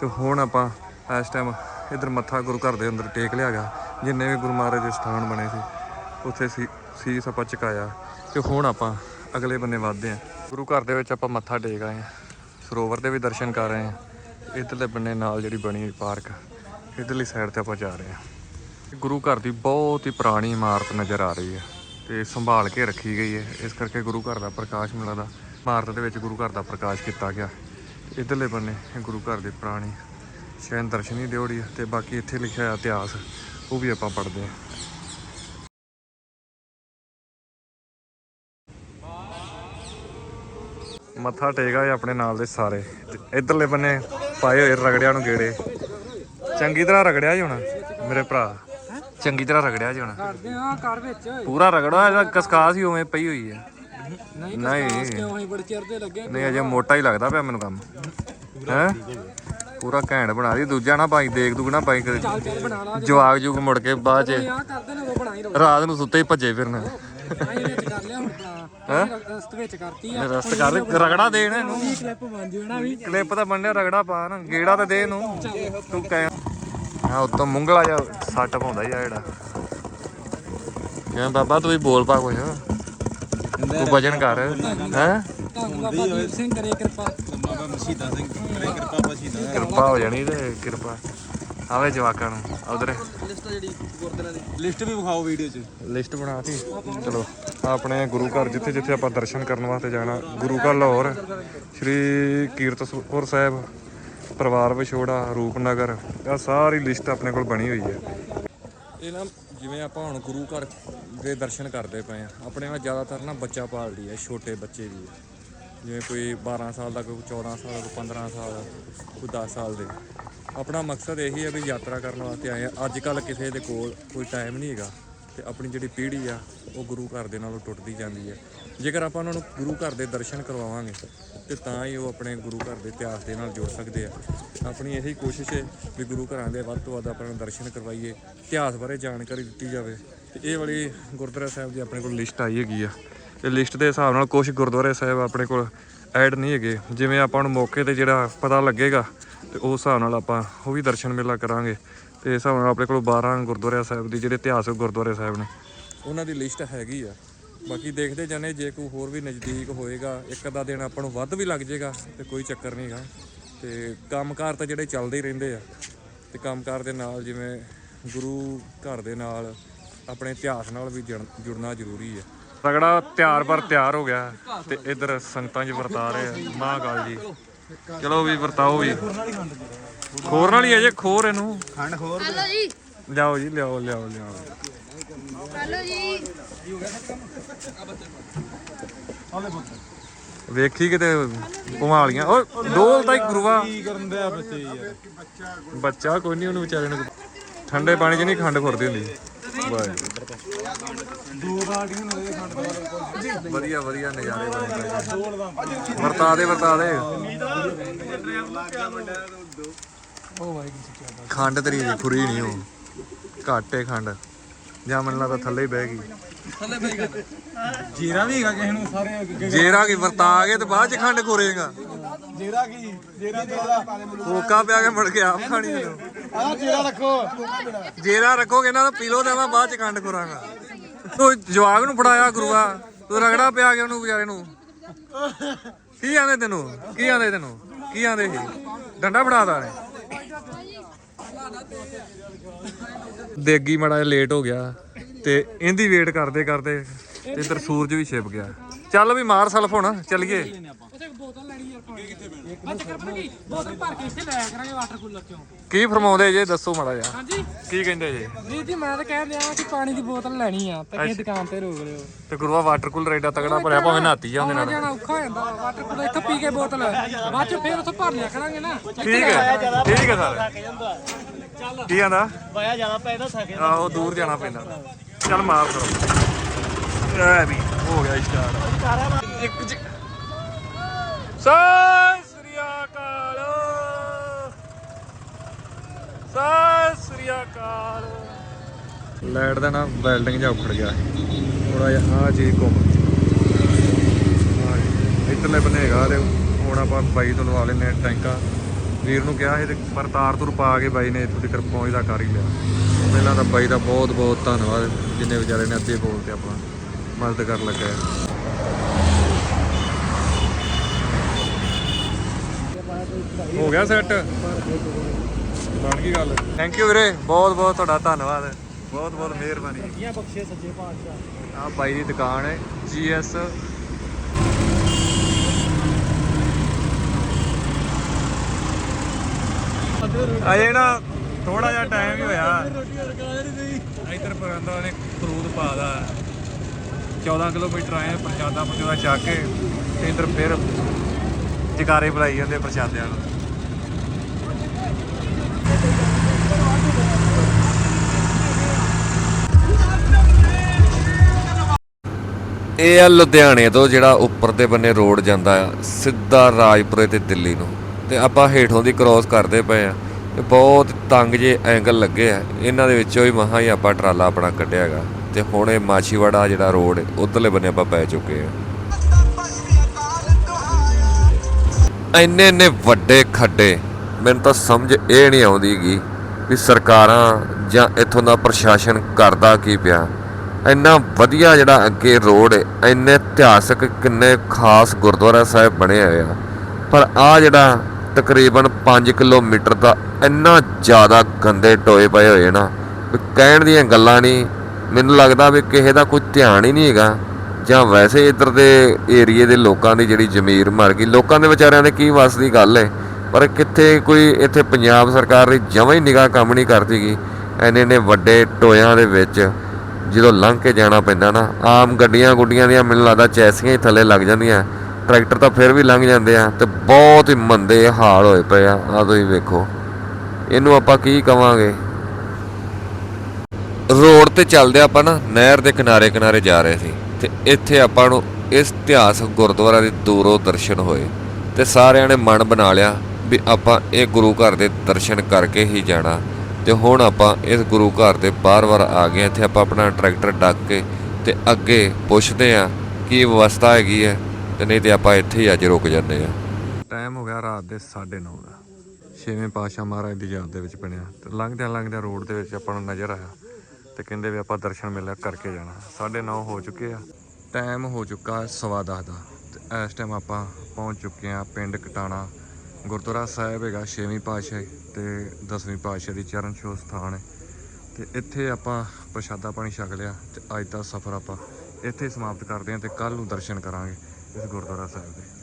Speaker 1: ਤੇ ਹੁਣ ਆਪਾਂ ਇਸ ਟਾਈਮ ਇਧਰ ਮੱਥਾ ਗੁਰੂ ਘਰ ਦੇ ਅੰਦਰ ਟੇਕ ਲਿਆ ਗਿਆ। ਜਿੰਨੇ ਵੀ ਗੁਰੂ ਮਹਾਰਾਜ ਦੇ ਸਥਾਨ ਬਣੇ ਸੀ, ਉੱਥੇ ਸੀ, ਸੀਸ ਆਪਾਂ ਝੁਕਾਇਆ ਤੇ ਹੁਣ ਆਪਾਂ ਅਗਲੇ ਬੰਨੇ ਵੱਧਦੇ ਆ ਗੁਰੂ ਘਰ ਦੇ ਵਿੱਚ ਆਪਾਂ ਮੱਥਾ ਟੇਕ ਆਏ ਆ ਸਰੋਵਰ ਦੇ ਵੀ ਦਰਸ਼ਨ ਕਰ ਰਹੇ ਆ ਇਧਰਲੇ ਬੰਨੇ ਨਾਲ ਜਿਹੜੀ ਬਣੀ ਹੋਈ ਪਾਰਕ, ਇਧਰਲੀ ਸਾਈਡ ਤੇ ਆਪਾਂ ਜਾ ਰਹੇ ਆ ਗੁਰੂ ਘਰ ਦੀ ਬਹੁਤ ਹੀ ਪੁਰਾਣੀ ਇਮਾਰਤ ਨਜ਼ਰ ਆ ਰਹੀ ਹੈ ਤੇ ਸੰਭਾਲ ਕੇ ਰੱਖੀ ਗਈ ਹੈ। ਇਸ ਕਰਕੇ ਗੁਰੂ ਘਰ ਦਾ ਪ੍ਰਕਾਸ਼ ਮਿਲਦਾ ਇਮਾਰਤ ਦੇ ਵਿੱਚ ਗੁਰੂ ਘਰ ਦਾ ਪ੍ਰਕਾਸ਼ ਕੀਤਾ ਗਿਆ। ਇਧਰਲੇ ਬੰਨੇ ਗੁਰੂ ਘਰ ਦੀ ਪੁਰਾਣੀ ਸ਼ੈਨ ਦਰਸ਼ਨੀ ਦਿਉੜੀ ਹੈ ਤੇ ਬਾਕੀ ਇੱਥੇ ਲਿਖਿਆ ਹੋਇਆ ਇਤਿਹਾਸ ਉਹ ਵੀ ਆਪਾਂ ਪੜ੍ਹਦੇ ਹਾਂ। ਮੱਥਾ ਟੇਗਾ ਆਪਣੇ ਨਾਲ ਦੇ ਸਾਰੇ। ਤੇ ਇਧਰਲੇ ਬੰਨੇ ਪਾਏ ਹੋਏ ਰਗੜਿਆਂ ਨੂੰ ਗੇੜੇ। ਚੰਗੀ ਤਰ੍ਹਾਂ ਰਗੜਿਆ ਜੀ ਹੁਣ ਮੇਰੇ ਭਰਾ। ਚੰਗੀ ਤਰ੍ਹਾਂ ਰਗੜਿਆ ਜੀ ਹੁਣ।
Speaker 2: ਕਰਦੇ ਆ ਘਰ ਵਿੱਚ।
Speaker 1: ਪੂਰਾ ਰਗੜਾ ਇਹਦਾ ਕਸਕਾਸ ਹੀ ਉਵੇਂ ਪਈ ਹੋਈ ਹੈ।
Speaker 2: ਨਹੀਂ
Speaker 1: ਨਹੀਂ।
Speaker 2: ਕਿਉਂ? ਹੀ ਬੜੇ ਚਿਰ ਦੇ ਲੱਗੇ
Speaker 1: ਨਹੀਂ ਅਜੇ ਮੋਟਾ ਹੀ ਲੱਗਦਾ ਪਿਆ ਮੈਨੂੰ ਕੰਮ। ਹੈ? ਪੂਰਾ ਘੈਂਟ ਬਣਾ ਦੀ ਦੂਜਾ ਨਾ ਪਾਈ ਦੇਖ ਦੂਗ ਨਾ ਪਾਈ ਕਦੇ
Speaker 2: ਚੱਲ ਚੱਲ ਬਣਾ ਲਾ
Speaker 1: ਜਵਾਗ ਜੂਗ ਮੁੜ ਕੇ ਬਾਅਦ ਚ
Speaker 2: ਆ ਕਰਦੇ ਨੇ ਉਹ ਬਣਾਈ ਰੋ
Speaker 1: ਰਾਤ ਨੂੰ ਸੁੱਤੇ ਹੀ ਭੱਜੇ ਫਿਰਨ।
Speaker 2: ਆਈ ਵਿੱਚ ਕਰ ਲਿਆ ਹੁਣ ਬਣਾ ਰਸਤ ਵਿੱਚ ਕਰਤੀ ਆ।
Speaker 1: ਰਸਤ ਕਰ ਰਗੜਾ ਦੇਣ ਇਹਨੂੰ।
Speaker 2: ਵੀ ਕਲਿੱਪ ਬਣ ਜੂ ਨਾ ਵੀ।
Speaker 1: ਕਲਿੱਪ ਤਾਂ ਬੰਨਿਆ ਰਗੜਾ ਪਾ ਨਾ ਗੇੜਾ ਤਾਂ ਦੇ ਇਹਨੂੰ। ਤੂੰ ਕਹਿ। ਹਾਂ ਉੱਤੋਂ ਮੁੰਗਲਾ ਜਾ ਸੱਟ ਪਾਉਂਦਾ ਹੀ ਆ ਜਿਹੜਾ। ਕਿਵੇਂ ਬਾਬਾ ਤੂੰ ਵੀ ਬੋਲ ਪਾ ਕੁਛ। ਤੂੰ ਵਜਨ ਕਰ। ਹੈ?
Speaker 2: ਧੰਨ ਬਾਬਾ ਦੀਪ ਸਿੰਘ ਕਰੇ ਕਿਰਪਾ।
Speaker 1: ਕਿਰਪਾ ਹੋ ਜਾਣੀ ਤੇ ਕਿਰਪਾ। ਆਵੇ ਜਵਾਕਾਂ ਨੂੰ ਉਧਰ।
Speaker 2: ਲਿਸਟ ਜਿਹੜੀ ਗੁਰਦੁਆਰਾ ਦੀ।
Speaker 4: ਲਿਸਟ ਵੀ ਵਿਖਾਓ ਵੀਡੀਓ 'ਚ।
Speaker 1: ਲਿਸਟ ਬਣਾਤੀ। ਚਲੋ ਆਪਣੇ ਗੁਰੂ ਘਰ ਜਿੱਥੇ ਜਿੱਥੇ ਆਪਾਂ ਦਰਸ਼ਨ ਕਰਨ ਵਾਸਤੇ ਜਾਣਾ ਗੁਰੂ ਘਰ ਲਾਹੌਰ ਸ਼੍ਰੀ ਕੀਰਤਪੁਰ ਸਾਹਿਬ ਪਰਿਵਾਰ ਵਿਛੋੜਾ ਰੂਪਨਗਰ ਇਹ ਸਾਰੀ ਲਿਸਟ ਆਪਣੇ ਕੋਲ ਬਣੀ ਹੋਈ ਹੈ। ਇਹ ਨਾ ਜਿਵੇਂ ਆਪਾਂ ਹੁਣ ਗੁਰੂ ਘਰ ਦੇ ਦਰਸ਼ਨ ਕਰਦੇ ਪਏ ਆ ਆਪਣੇ ਨਾਲ ਜ਼ਿਆਦਾਤਰ ਨਾ ਬੱਚਾ ਪਾਲਦੀ ਹੈ ਛੋਟੇ ਬੱਚੇ ਵੀ ਹੈ। ਜਿਵੇਂ ਕੋਈ 12 ਸਾਲ ਦਾ, ਕੋਈ 14 ਸਾਲ ਦਾ, ਕੋਈ 15 ਸਾਲ ਦਾ, ਕੋਈ 10 ਸਾਲ ਦੇ। ਆਪਣਾ ਮਕਸਦ ਇਹੀ ਹੈ ਵੀ ਯਾਤਰਾ ਕਰਨ ਵਾਸਤੇ ਆਏ ਆ ਅੱਜ ਕੱਲ ਕਿਸੇ ਦੇ ਕੋਲ ਕੋਈ ਟਾਈਮ ਨਹੀਂ ਹੈਗਾ ਤੇ ਆਪਣੀ ਜਿਹੜੀ ਪੀੜ੍ਹੀ ਆ, ਉਹ ਗੁਰੂ ਘਰ ਦੇ ਨਾਲੋਂ ਟੁੱਟਦੀ ਜਾਂਦੀ ਹੈ। ਜੇਕਰ ਆਪਾਂ ਉਹਨਾਂ ਨੂੰ ਗੁਰੂ ਘਰ ਦੇ ਦਰਸ਼ਨ ਕਰਵਾਵਾਂਗੇ, ਤੇ ਤਾਂ ਹੀ ਉਹ ਆਪਣੇ ਗੁਰੂ ਘਰ ਦੇ ਇਤਿਹਾਸ ਦੇ ਨਾਲ ਜੁੜ ਸਕਦੇ ਆ। ਆਪਣੀ ਇਹੀ ਕੋਸ਼ਿਸ਼ ਹੈ ਵੀ ਗੁਰੂ ਘਰਾਂ ਦੇ ਵੱਧ ਤੋਂ ਵੱਧ ਆਪਾਂ ਨੂੰ ਦਰਸ਼ਨ ਕਰਵਾਈਏ, ਇਤਿਹਾਸ ਬਾਰੇ ਜਾਣਕਾਰੀ ਦਿੱਤੀ ਜਾਵੇ। ਤੇ ਇਹ ਵਾਲੀ ਗੁਰਦੁਆਰਾ ਸਾਹਿਬ ਦੀ ਆਪਣੇ ਕੋਲ ਲਿਸਟ ਆਈ ਹੈਗੀ ਆ। ਤੇ ਲਿਸਟ ਦੇ ਹਿਸਾਬ ਨਾਲ ਕੁਝ ਗੁਰਦੁਆਰੇ ਸਾਹਿਬ ਆਪਣੇ ਕੋਲ ਐਡ ਨਹੀਂ ਹੈਗੇ। ਜਿਵੇਂ ਆਪਾਂ ਨੂੰ ਮੌਕੇ ਤੇ ਜਿਹੜਾ ਪਤਾ ਲੱਗੇਗਾ, ਤੇ ਉਸ ਹਿਸਾਬ ਨਾਲ ਆਪਾਂ ਉਹ ਵੀ ਦਰਸ਼ਨ ਮੇਲਾ ਕਰਾਂਗੇ। ਤੇ ਇਸ ਹਿਸਾਬ ਨਾਲ ਆਪਣੇ ਕੋਲ 12 ਗੁਰਦੁਆਰਾ ਸਾਹਿਬ ਦੀ ਜਿਹੜੇ ਇਤਿਹਾਸਕ ਗੁਰਦੁਆਰੇ ਸਾਹਿਬ ਨੇ, ਉਹਨਾਂ ਦੀ ਲਿਸਟ ਹੈਗੀ ਆ। ਬਾਕੀ ਦੇਖਦੇ ਜਾਣੇ, ਜੇ ਕੋਈ ਹੋਰ ਵੀ ਨਜ਼ਦੀਕ ਹੋਏਗਾ, ਇੱਕ ਅੱਧਾ ਦਿਨ ਆਪਾਂ ਨੂੰ ਵੱਧ ਵੀ ਲੱਗ ਜਾਏਗਾ ਤੇ ਕੋਈ ਚੱਕਰ ਨਹੀਂਗਾ ਤੇ ਕੰਮਕਾਰ ਤਾਂ ਜਿਹੜੇ ਚੱਲਦੇ ਹੀ ਰਹਿੰਦੇ ਆ, ਤੇ ਕੰਮਕਾਰ ਦੇ ਨਾਲ ਜਿਵੇਂ ਗੁਰੂ ਘਰ ਦੇ ਨਾਲ ਆਪਣੇ ਇਤਿਹਾਸ ਨਾਲ ਵੀ ਜੁੜ- ਜੁੜਨਾ ਜ਼ਰੂਰੀ ਹੈ ਤਗੜਾ ਤਿਆਰ ਪਰ ਤਿਆਰ ਹੋ ਗਿਆ ਤੇ ਇਧਰ ਸੰਗਤਾਂ 'ਚ ਵਰਤਾ ਰਹੇ ਆ। ਮਹਾਕਾਲ ਜੀ। ਚਲੋ ਵੀ ਵਰਤਾਓ ਵੀ। ਖੋਰ ਨਾਲ ਹੀ ਹੈ ਜੇ ਖੋਰ ਇਹਨੂੰ।
Speaker 4: ਖੰਡ ਖੋਰ
Speaker 6: ਹੈਲੋ ਜੀ।
Speaker 1: ਲਿਆਓ ਜੀ ਲਿਆਓ ਲਿਆਓ ਲਿਆਓ।
Speaker 6: ਹੈਲੋ ਜੀ।
Speaker 1: ਵੇਖੀ ਕਿਤੇ ਘੁਮਾਲੀਆਂ। ਓ ਡੋਲ ਤਾਂ ਹੀ ਗੁਰੂਆ।
Speaker 4: ਕੀ ਕਰਨ ਬੱਚੇ ਯਾਰ
Speaker 1: ਬੱਚਾ ਕੋਈ ਨਹੀਂ ਉਹਨੂੰ ਵਿਚਾਰੇ ਨੂੰ। ਠੰਡੇ ਪਾਣੀ 'ਚ ਨਹੀਂ ਖੰਡ ਖੁਰਦੀ ਹੁੰਦੀ।
Speaker 4: ਦੋ ਬਾਲਟੀਆਂ ਨੇ ਖੰਡ
Speaker 1: ਵਧੀਆ ਵਧੀਆ ਨਜ਼ਾਰੇ ਬਣੇ। ਵਰਤਾ ਦੇ ਵਰਤਾ ਦੇ। ਖੰਡ ਤੇਰੀ ਖੁਰੀ ਨਹੀਂ ਉਹ। ਘਾਟੇ ਖੰਡ। ਜਾਂ ਮੈਨੂੰ ਲੱਗਦਾ ਥੱਲੇ ਹੀ ਬਹਿ ਗਈ।
Speaker 4: ਜੀਰਾ ਵੀ ਹੈਗਾ ਕਿਸੇ ਨੂੰ ਸਾਰੇ
Speaker 1: ਜੇਰਾ ਕੀ ਵਰਤਾ ਕੇ ਤੇ ਬਾਅਦ ਚ ਖੰਡ ਖੋਰੇਗਾ।
Speaker 4: ਜੀਰਾ ਕੀ? ਜੀਰਾ ਜੀਰਾ
Speaker 1: ਕੋਕਾ ਪਿਆ ਕੇ ਮੁੜ ਕੇ ਆਪ ਖਾਣੀ
Speaker 4: ਆ ਜੀਰਾ ਰੱਖੋ।
Speaker 1: ਜੇਰਾ ਰੱਖੋਗੇ ਨਾ ਤਾਂ ਪੀ ਲੋ ਤੇ ਮੈਂ ਬਾਅਦ ਚ ਖੰਡ ਖੋਰਾਂਗਾ। ਤੂੰ ਜਵਾਗ ਨੂੰ ਫੜਾਇਆ ਗੁਰੂਆ, ਤੂੰ ਰਗੜਾ ਪਿਆ ਕੇ ਉਹਨੂੰ ਵਿਚਾਰੇ ਨੂੰ। ਕੀ ਆਂਦੇ ਤੈਨੂੰ? ਕੀ ਆਂਦੇ ਤੈਨੂੰ? ਕੀ ਆਂਦੇ ਇਹ? ਡੰਡਾ ਫੜਾਦਾ ਨੇ ਦੇਗੀ ਮੜਾ ਲੇਟ ਹੋ ਗਿਆ ਤੇ ਇਹਦੀ ਵੇਟ ਕਰਦੇ ਕਰਦੇ ਤੇ ਇੱਧਰ ਸੂਰਜ ਵੀ ਛਿਪ ਗਿਆ। ਚੱਲ ਵੀ ਮਾਰ ਸਲਫ ਹੁਣ, ਚੱਲੀਏ।
Speaker 2: ਬੋਤਲ ਲੈਣੀ ਯਾਰ ਪਾਣੀ ਕਿੱਥੇ ਬੈਠ ਆ ਚੱਕਰ ਪਤਾ ਕੀ? ਬੋਤਲ ਭਰ ਕੇ ਇੱਥੇ ਲੈ ਕਰਾਂਗੇ ਵਾਟਰ ਕੂਲਰ ਚੋਂ।
Speaker 1: ਕੀ ਫਰਮਾਉਂਦੇ ਜੇ? ਦੱਸੋ ਮਾੜਾ ਜਿਹਾ।
Speaker 2: ਹਾਂਜੀ?
Speaker 1: ਕੀ ਕਹਿੰਦੇ ਜੇ?
Speaker 2: ਵੀਰ ਜੀ ਮੈਂ ਤਾਂ ਕਹਿ ਦਿਆਂ ਕਿ ਪਾਣੀ ਦੀ ਬੋਤਲ ਲੈਣੀ ਆ ਤਾਂ ਕਿਸੇ ਦੁਕਾਨ ਤੇ ਰੋਕ ਲਿਓ।
Speaker 1: ਤੇ ਗੁਰੂਆ ਵਾਟਰ ਕੂਲਰ ਐਡਾ ਤਗੜਾ ਭਰਿਆ ਭਾਵੇਂ ਨਹਾਤੀ ਜਾ ਉਹਦੇ
Speaker 2: ਆਉਣਾ
Speaker 1: ਨਾਲ।
Speaker 2: ਜਾਣਾ ਔਖਾ ਹੋ ਜਾਂਦਾ ਵਾਟਰ ਕੂਲਰ ਇੱਥੋਂ ਪੀ ਕੇ ਬੋਤਲ। ਬਾਅਦ ਚ ਫੇਰ ਉੱਥੋਂ ਭਰ ਲਿਆ ਕਰਾਂਗੇ ਨਾ।
Speaker 1: ਠੀਕ ਹੈ ਠੀਕ ਹੈ ਸਰ। ਕੀ ਆਂਦਾ
Speaker 7: ਵਾਇਆ ਜ਼ਿਆਦਾ ਪੈਦਾ ਸਕੇ।
Speaker 1: ਆਹੋ ਦੂਰ ਜਾਣਾ ਪੈਂਦਾ। ਚੱਲ ਮਾਰ ਫਿਰ। ਐ ਵੀ ਹੋ ਗਿਆ ਸਟਾਰਟ ਇੱਕ ਚ ਸਤਿ ਸ੍ਰੀ ਅਕਾਲ। ਸਤਿ ਸ੍ਰੀ ਅਕਾਲ। ਲਾਈਟ ਦਾ ਨਾ ਵੈਲਡਿੰਗ ਜਾ ਉਖੜ ਗਿਆ। ਥੋੜਾ ਜਿਹਾ ਆ ਜੀ ਘੁੰਮ। ਹਾਂ ਜੀ। ਇੱਧਰਲੇ ਬੰਨੇ ਹੈਗਾ ਤੇ ਹੁਣ ਆਪਾਂ ਬਾਈ ਤੋਂ ਲਵਾ ਲੈਨੇ ਆ ਟੈਂਕਾ। ਵੀਰ ਨੂੰ ਕਿਹਾ ਸੀ ਤੇ ਪਰ ਤਾਰ ਤੁਰ ਪਾ ਕੇ ਬਾਈ ਨੇ ਇੱਥੋਂ ਤੱਕ ਪਹੁੰਚਦਾ ਕਰ ਹੀ ਲਿਆ। ਪਹਿਲਾਂ ਤਾਂ ਬਾਈ ਦਾ ਬਹੁਤ ਬਹੁਤ ਧੰਨਵਾਦ, ਜਿੰਨੇ ਵਿਚਾਰੇ ਨੇ ਅੱਧੇ ਬੋਲ ਤੇ ਆਪਣਾ ਮਦਦ ਕਰਨ ਲੱਗਾ ਹੋ ਗਿਆ ਸੈੱਟ ਬਣ ਗਈ ਗੱਲ। ਥੈਂਕ ਯੂ ਵੀਰੇ ਬਹੁਤ ਬਹੁਤ ਤੁਹਾਡਾ ਧੰਨਵਾਦ। ਬਹੁਤ ਬਹੁਤ ਮਿਹਰਬਾਨੀ।
Speaker 7: ਇਹ ਬਖਸ਼ੇ ਸੱਚੇ ਪਾਤਸ਼ਾਹ।
Speaker 1: ਆ ਬਾਈ ਦੀ ਦੁਕਾਨ ਹੈ ਜੀਐਸ ਅਜੇ ਨਾ ਥੋੜਾ ਜਿਹਾ ਟਾਈਮ ਹੀ ਹੋਇਆ। ਇੱਧਰ ਪਰੰਦਾ ਨੇ ਖਰੂਦ ਪਾਦਾ 14 ਕਿਲੋਮੀਟਰ ਆਏ ਪ੍ਰਸ਼ਾਦਾ ਪ੍ਰਸ਼ਾਦਾ ਚੱਕ ਕੇ ਤੇ ਇੱਧਰ ਫਿਰ ਜਕਾਰੇ ਬੁਲਾਈ ਜਾਂਦੇ ਪ੍ਰਸ਼ਾਦਿਆਂ ਨੂੰ।
Speaker 3: ਇਹ ਆ ਲੁਧਿਆਣੇ ਤੋਂ ਜਿਹੜਾ ਉੱਪਰ ਦੇ ਬੰਨੇ ਰੋਡ ਜਾਂਦਾ ਆ, ਸਿੱਧਾ ਰਾਜਪੁਰੇ ਤੇ ਦਿੱਲੀ ਨੂੰ। ਤੇ ਆਪਾਂ ਹੇਠੋਂ ਦੀ ਕ੍ਰੋਸ ਕਰਦੇ ਪਏ ਆ ਤੇ ਬਹੁਤ ਤੰਗ ਜੇ ਐਂਗਲ ਲੱਗੇ ਆ। ਇਹਨਾਂ ਦੇ ਵਿੱਚੋਂ ਹੀ ਮਹਾ ਹੀ ਆਪਾਂ ਟਰਾਲਾ ਆਪਣਾ ਕੱਢਿਆ ਹੈਗਾ। ਤੇ ਹੁਣ ਇਹ ਮਾਛੀਵਾੜਾ ਜਿਹੜਾ ਰੋਡ, ਉਧਰਲੇ ਬੰਨੇ ਆਪਾਂ ਪੈ ਚੁੱਕੇ ਆ। ਇੰਨੇ ਇੰਨੇ ਵੱਡੇ ਖੱਡੇ, ਮੈਨੂੰ ਤਾਂ ਸਮਝ ਇਹ ਨਹੀਂ ਆਉਂਦੀਗੀ ਵੀ ਸਰਕਾਰਾਂ ਜਾਂ ਇੱਥੋਂ ਦਾ ਪ੍ਰਸ਼ਾਸਨ ਕਰਦਾ ਕੀ ਪਿਆ। ਇੰਨਾ ਵਧੀਆ ਜਿਹੜਾ ਅੱਗੇ ਰੋਡ ਹੈ ਇੰਨੇ ਇਤਿਹਾਸਕ, ਕਿੰਨੇ ਖਾਸ ਗੁਰਦੁਆਰਾ ਸਾਹਿਬ ਬਣੇ ਹੋਏ ਆ। ਪਰ ਆ ਜਿਹੜਾ ਤਕਰੀਬਨ 5 ਕਿਲੋਮੀਟਰ ਦਾ ਇੰਨਾ ਜ਼ਿਆਦਾ ਗੰਦੇ ਟੋਏ ਪਏ ਹੋਏ ਨਾ, ਵੀ ਕਹਿਣ ਦੀਆਂ ਗੱਲਾਂ ਨਹੀਂ, ਮੈਨੂੰ ਲੱਗਦਾ ਵੀ ਕਿਸੇ ਦਾ ਕੋਈ ਧਿਆਨ ਹੀ ਨਹੀਂ ਹੈਗਾ। ਜਾਂ ਵੈਸੇ ਇੱਧਰ ਦੇ ਏਰੀਏ ਦੇ ਲੋਕਾਂ ਦੀ ਜਿਹੜੀ ਜ਼ਮੀਰ ਮਰ ਗਈ, ਲੋਕਾਂ ਦੇ ਵਿਚਾਰਿਆਂ ਦੇ ਕੀ ਵੱਸ ਦੀ ਗੱਲ ਹੈ ਪਰ ਕਿੱਥੇ ਕੋਈ ਇੱਥੇ ਪੰਜਾਬ ਸਰਕਾਰ ਦੀ ਜਮਾਂ ਹੀ ਨਿਗਾਹ ਕੰਮ ਨਹੀਂ ਕਰਦੀਗੀ ਐਨੇ ਐਨੇ ਵੱਡੇ ਟੋਇਆਂ ਦੇ ਵਿੱਚ। ਜਦੋਂ ਲੰਘ ਕੇ ਜਾਣਾ ਪੈਂਦਾ ਨਾ, ਆਮ ਗੱਡੀਆਂ ਗੁੱਡੀਆਂ ਦੀਆਂ ਮੈਨੂੰ ਲੱਗਦਾ ਚੈਸੀਆਂ ਹੀ ਥੱਲੇ ਲੱਗ ਜਾਂਦੀਆਂ। ਟਰੈਕਟਰ ਤਾਂ ਫਿਰ ਵੀ ਲੰਘ ਜਾਂਦੇ ਆ ਤੇ ਬਹੁਤ ਹੀ ਮੰਦੇ ਹਾਲ ਹੋਏ ਪਏ ਆ ਆ ਤੁਸੀਂ ਵੇਖੋ। ਇਹਨੂੰ ਆਪਾਂ ਕੀ ਕਵਾਂਗੇ? ਰੋਡ ਤੇ ਚੱਲਦੇ ਆਪਾਂ ਨਾ, ਨਹਿਰ ਦੇ ਕਿਨਾਰੇ ਕਿਨਾਰੇ ਜਾ ਰਹੇ ਸੀ ਤੇ ਇੱਥੇ ਆਪਾਂ ਨੂੰ ਇਸ ਇਤਿਹਾਸ ਗੁਰਦੁਆਰਾ ਦੇ ਦੂਰੋਂ ਦਰਸ਼ਨ ਹੋਏ ਤੇ ਸਾਰਿਆਂ ਨੇ ਮਨ ਬਣਾ ਲਿਆ ਵੀ ਆਪਾਂ ਇਹ ਗੁਰੂ ਘਰ ਦੇ ਦਰਸ਼ਨ ਕਰਕੇ ਹੀ ਜਾਣਾ। ਤੇ ਹੁਣ ਆਪਾਂ ਇਸ ਗੁਰੂ ਘਰ ਦੇ ਬਾਰ-ਬਾਰ ਆ ਗਏ ਇੱਥੇ ਆਪਾਂ ਆਪਣਾ ਟਰੈਕਟਰ ਡੱਕ ਕੇ ਤੇ ਅੱਗੇ ਪੁੱਛਦੇ ਆ ਕੀ ਵਿਵਸਥਾ ਹੈਗੀ ਹੈ ਤੇ ਨਹੀਂ ਤੇ ਆਪਾਂ ਇੱਥੇ ਹੀ ਅੱਜ ਰੁਕ ਜਾਂਦੇ ਆ
Speaker 1: ਟਾਈਮ ਹੋ ਗਿਆ ਰਾਤ ਦੇ 9:30 ਦਾ। ਛੇਵੇਂ ਪਾਤਸ਼ਾਹ ਮਹਾਰਾਜ ਦੀ ਯਾਦ ਦੇ ਵਿੱਚ ਬਣਿਆ। ਤੇ ਲੰਘਦਿਆਂ ਲੰਘਦਿਆਂ ਰੋਡ ਦੇ ਵਿੱਚ ਆਪਾਂ ਨੂੰ ਨਜ਼ਰ ਆਇਆ ਤੇ ਕਹਿੰਦੇ ਵੀ ਆਪਾਂ ਦਰਸ਼ਨ ਮੇਲਾ ਕਰਕੇ ਜਾਣਾ। 9:30 ਹੋ ਚੁੱਕੇ ਆ। ਟਾਈਮ ਹੋ ਚੁੱਕਾ ਸਵਾ ਦਸ ਦਾ। ਤੇ ਇਸ ਟਾਈਮ ਆਪਾਂ ਪਹੁੰਚ ਚੁੱਕੇ ਆ ਪਿੰਡ ਕਟਾਣਾ। ਗੁਰਦੁਆਰਾ ਸਾਹਿਬ ਹੈਗਾ ਛੇਵੀਂ ਪਾਤਸ਼ਾਹੀ। ਤੇ ਦਸਵੀਂ ਪਾਤਸ਼ਾਹ ਦੀ ਚਰਨ ਛੋਹ ਸਥਾਨ ਹੈ। ਤੇ ਇੱਥੇ ਆਪਾਂ ਪ੍ਰਸ਼ਾਦਾ ਪਾਣੀ ਛਕ ਲਿਆ ਤੇ ਅੱਜ ਦਾ ਸਫ਼ਰ ਆਪਾਂ ਇੱਥੇ ਸਮਾਪਤ ਕਰਦੇ ਹਾਂ ਤੇ ਕੱਲ ਨੂੰ ਦਰਸ਼ਨ ਕਰਾਂਗੇ ਇਸ ਗੁਰਦੁਆਰਾ ਸਾਹਿਬ ਦੇ।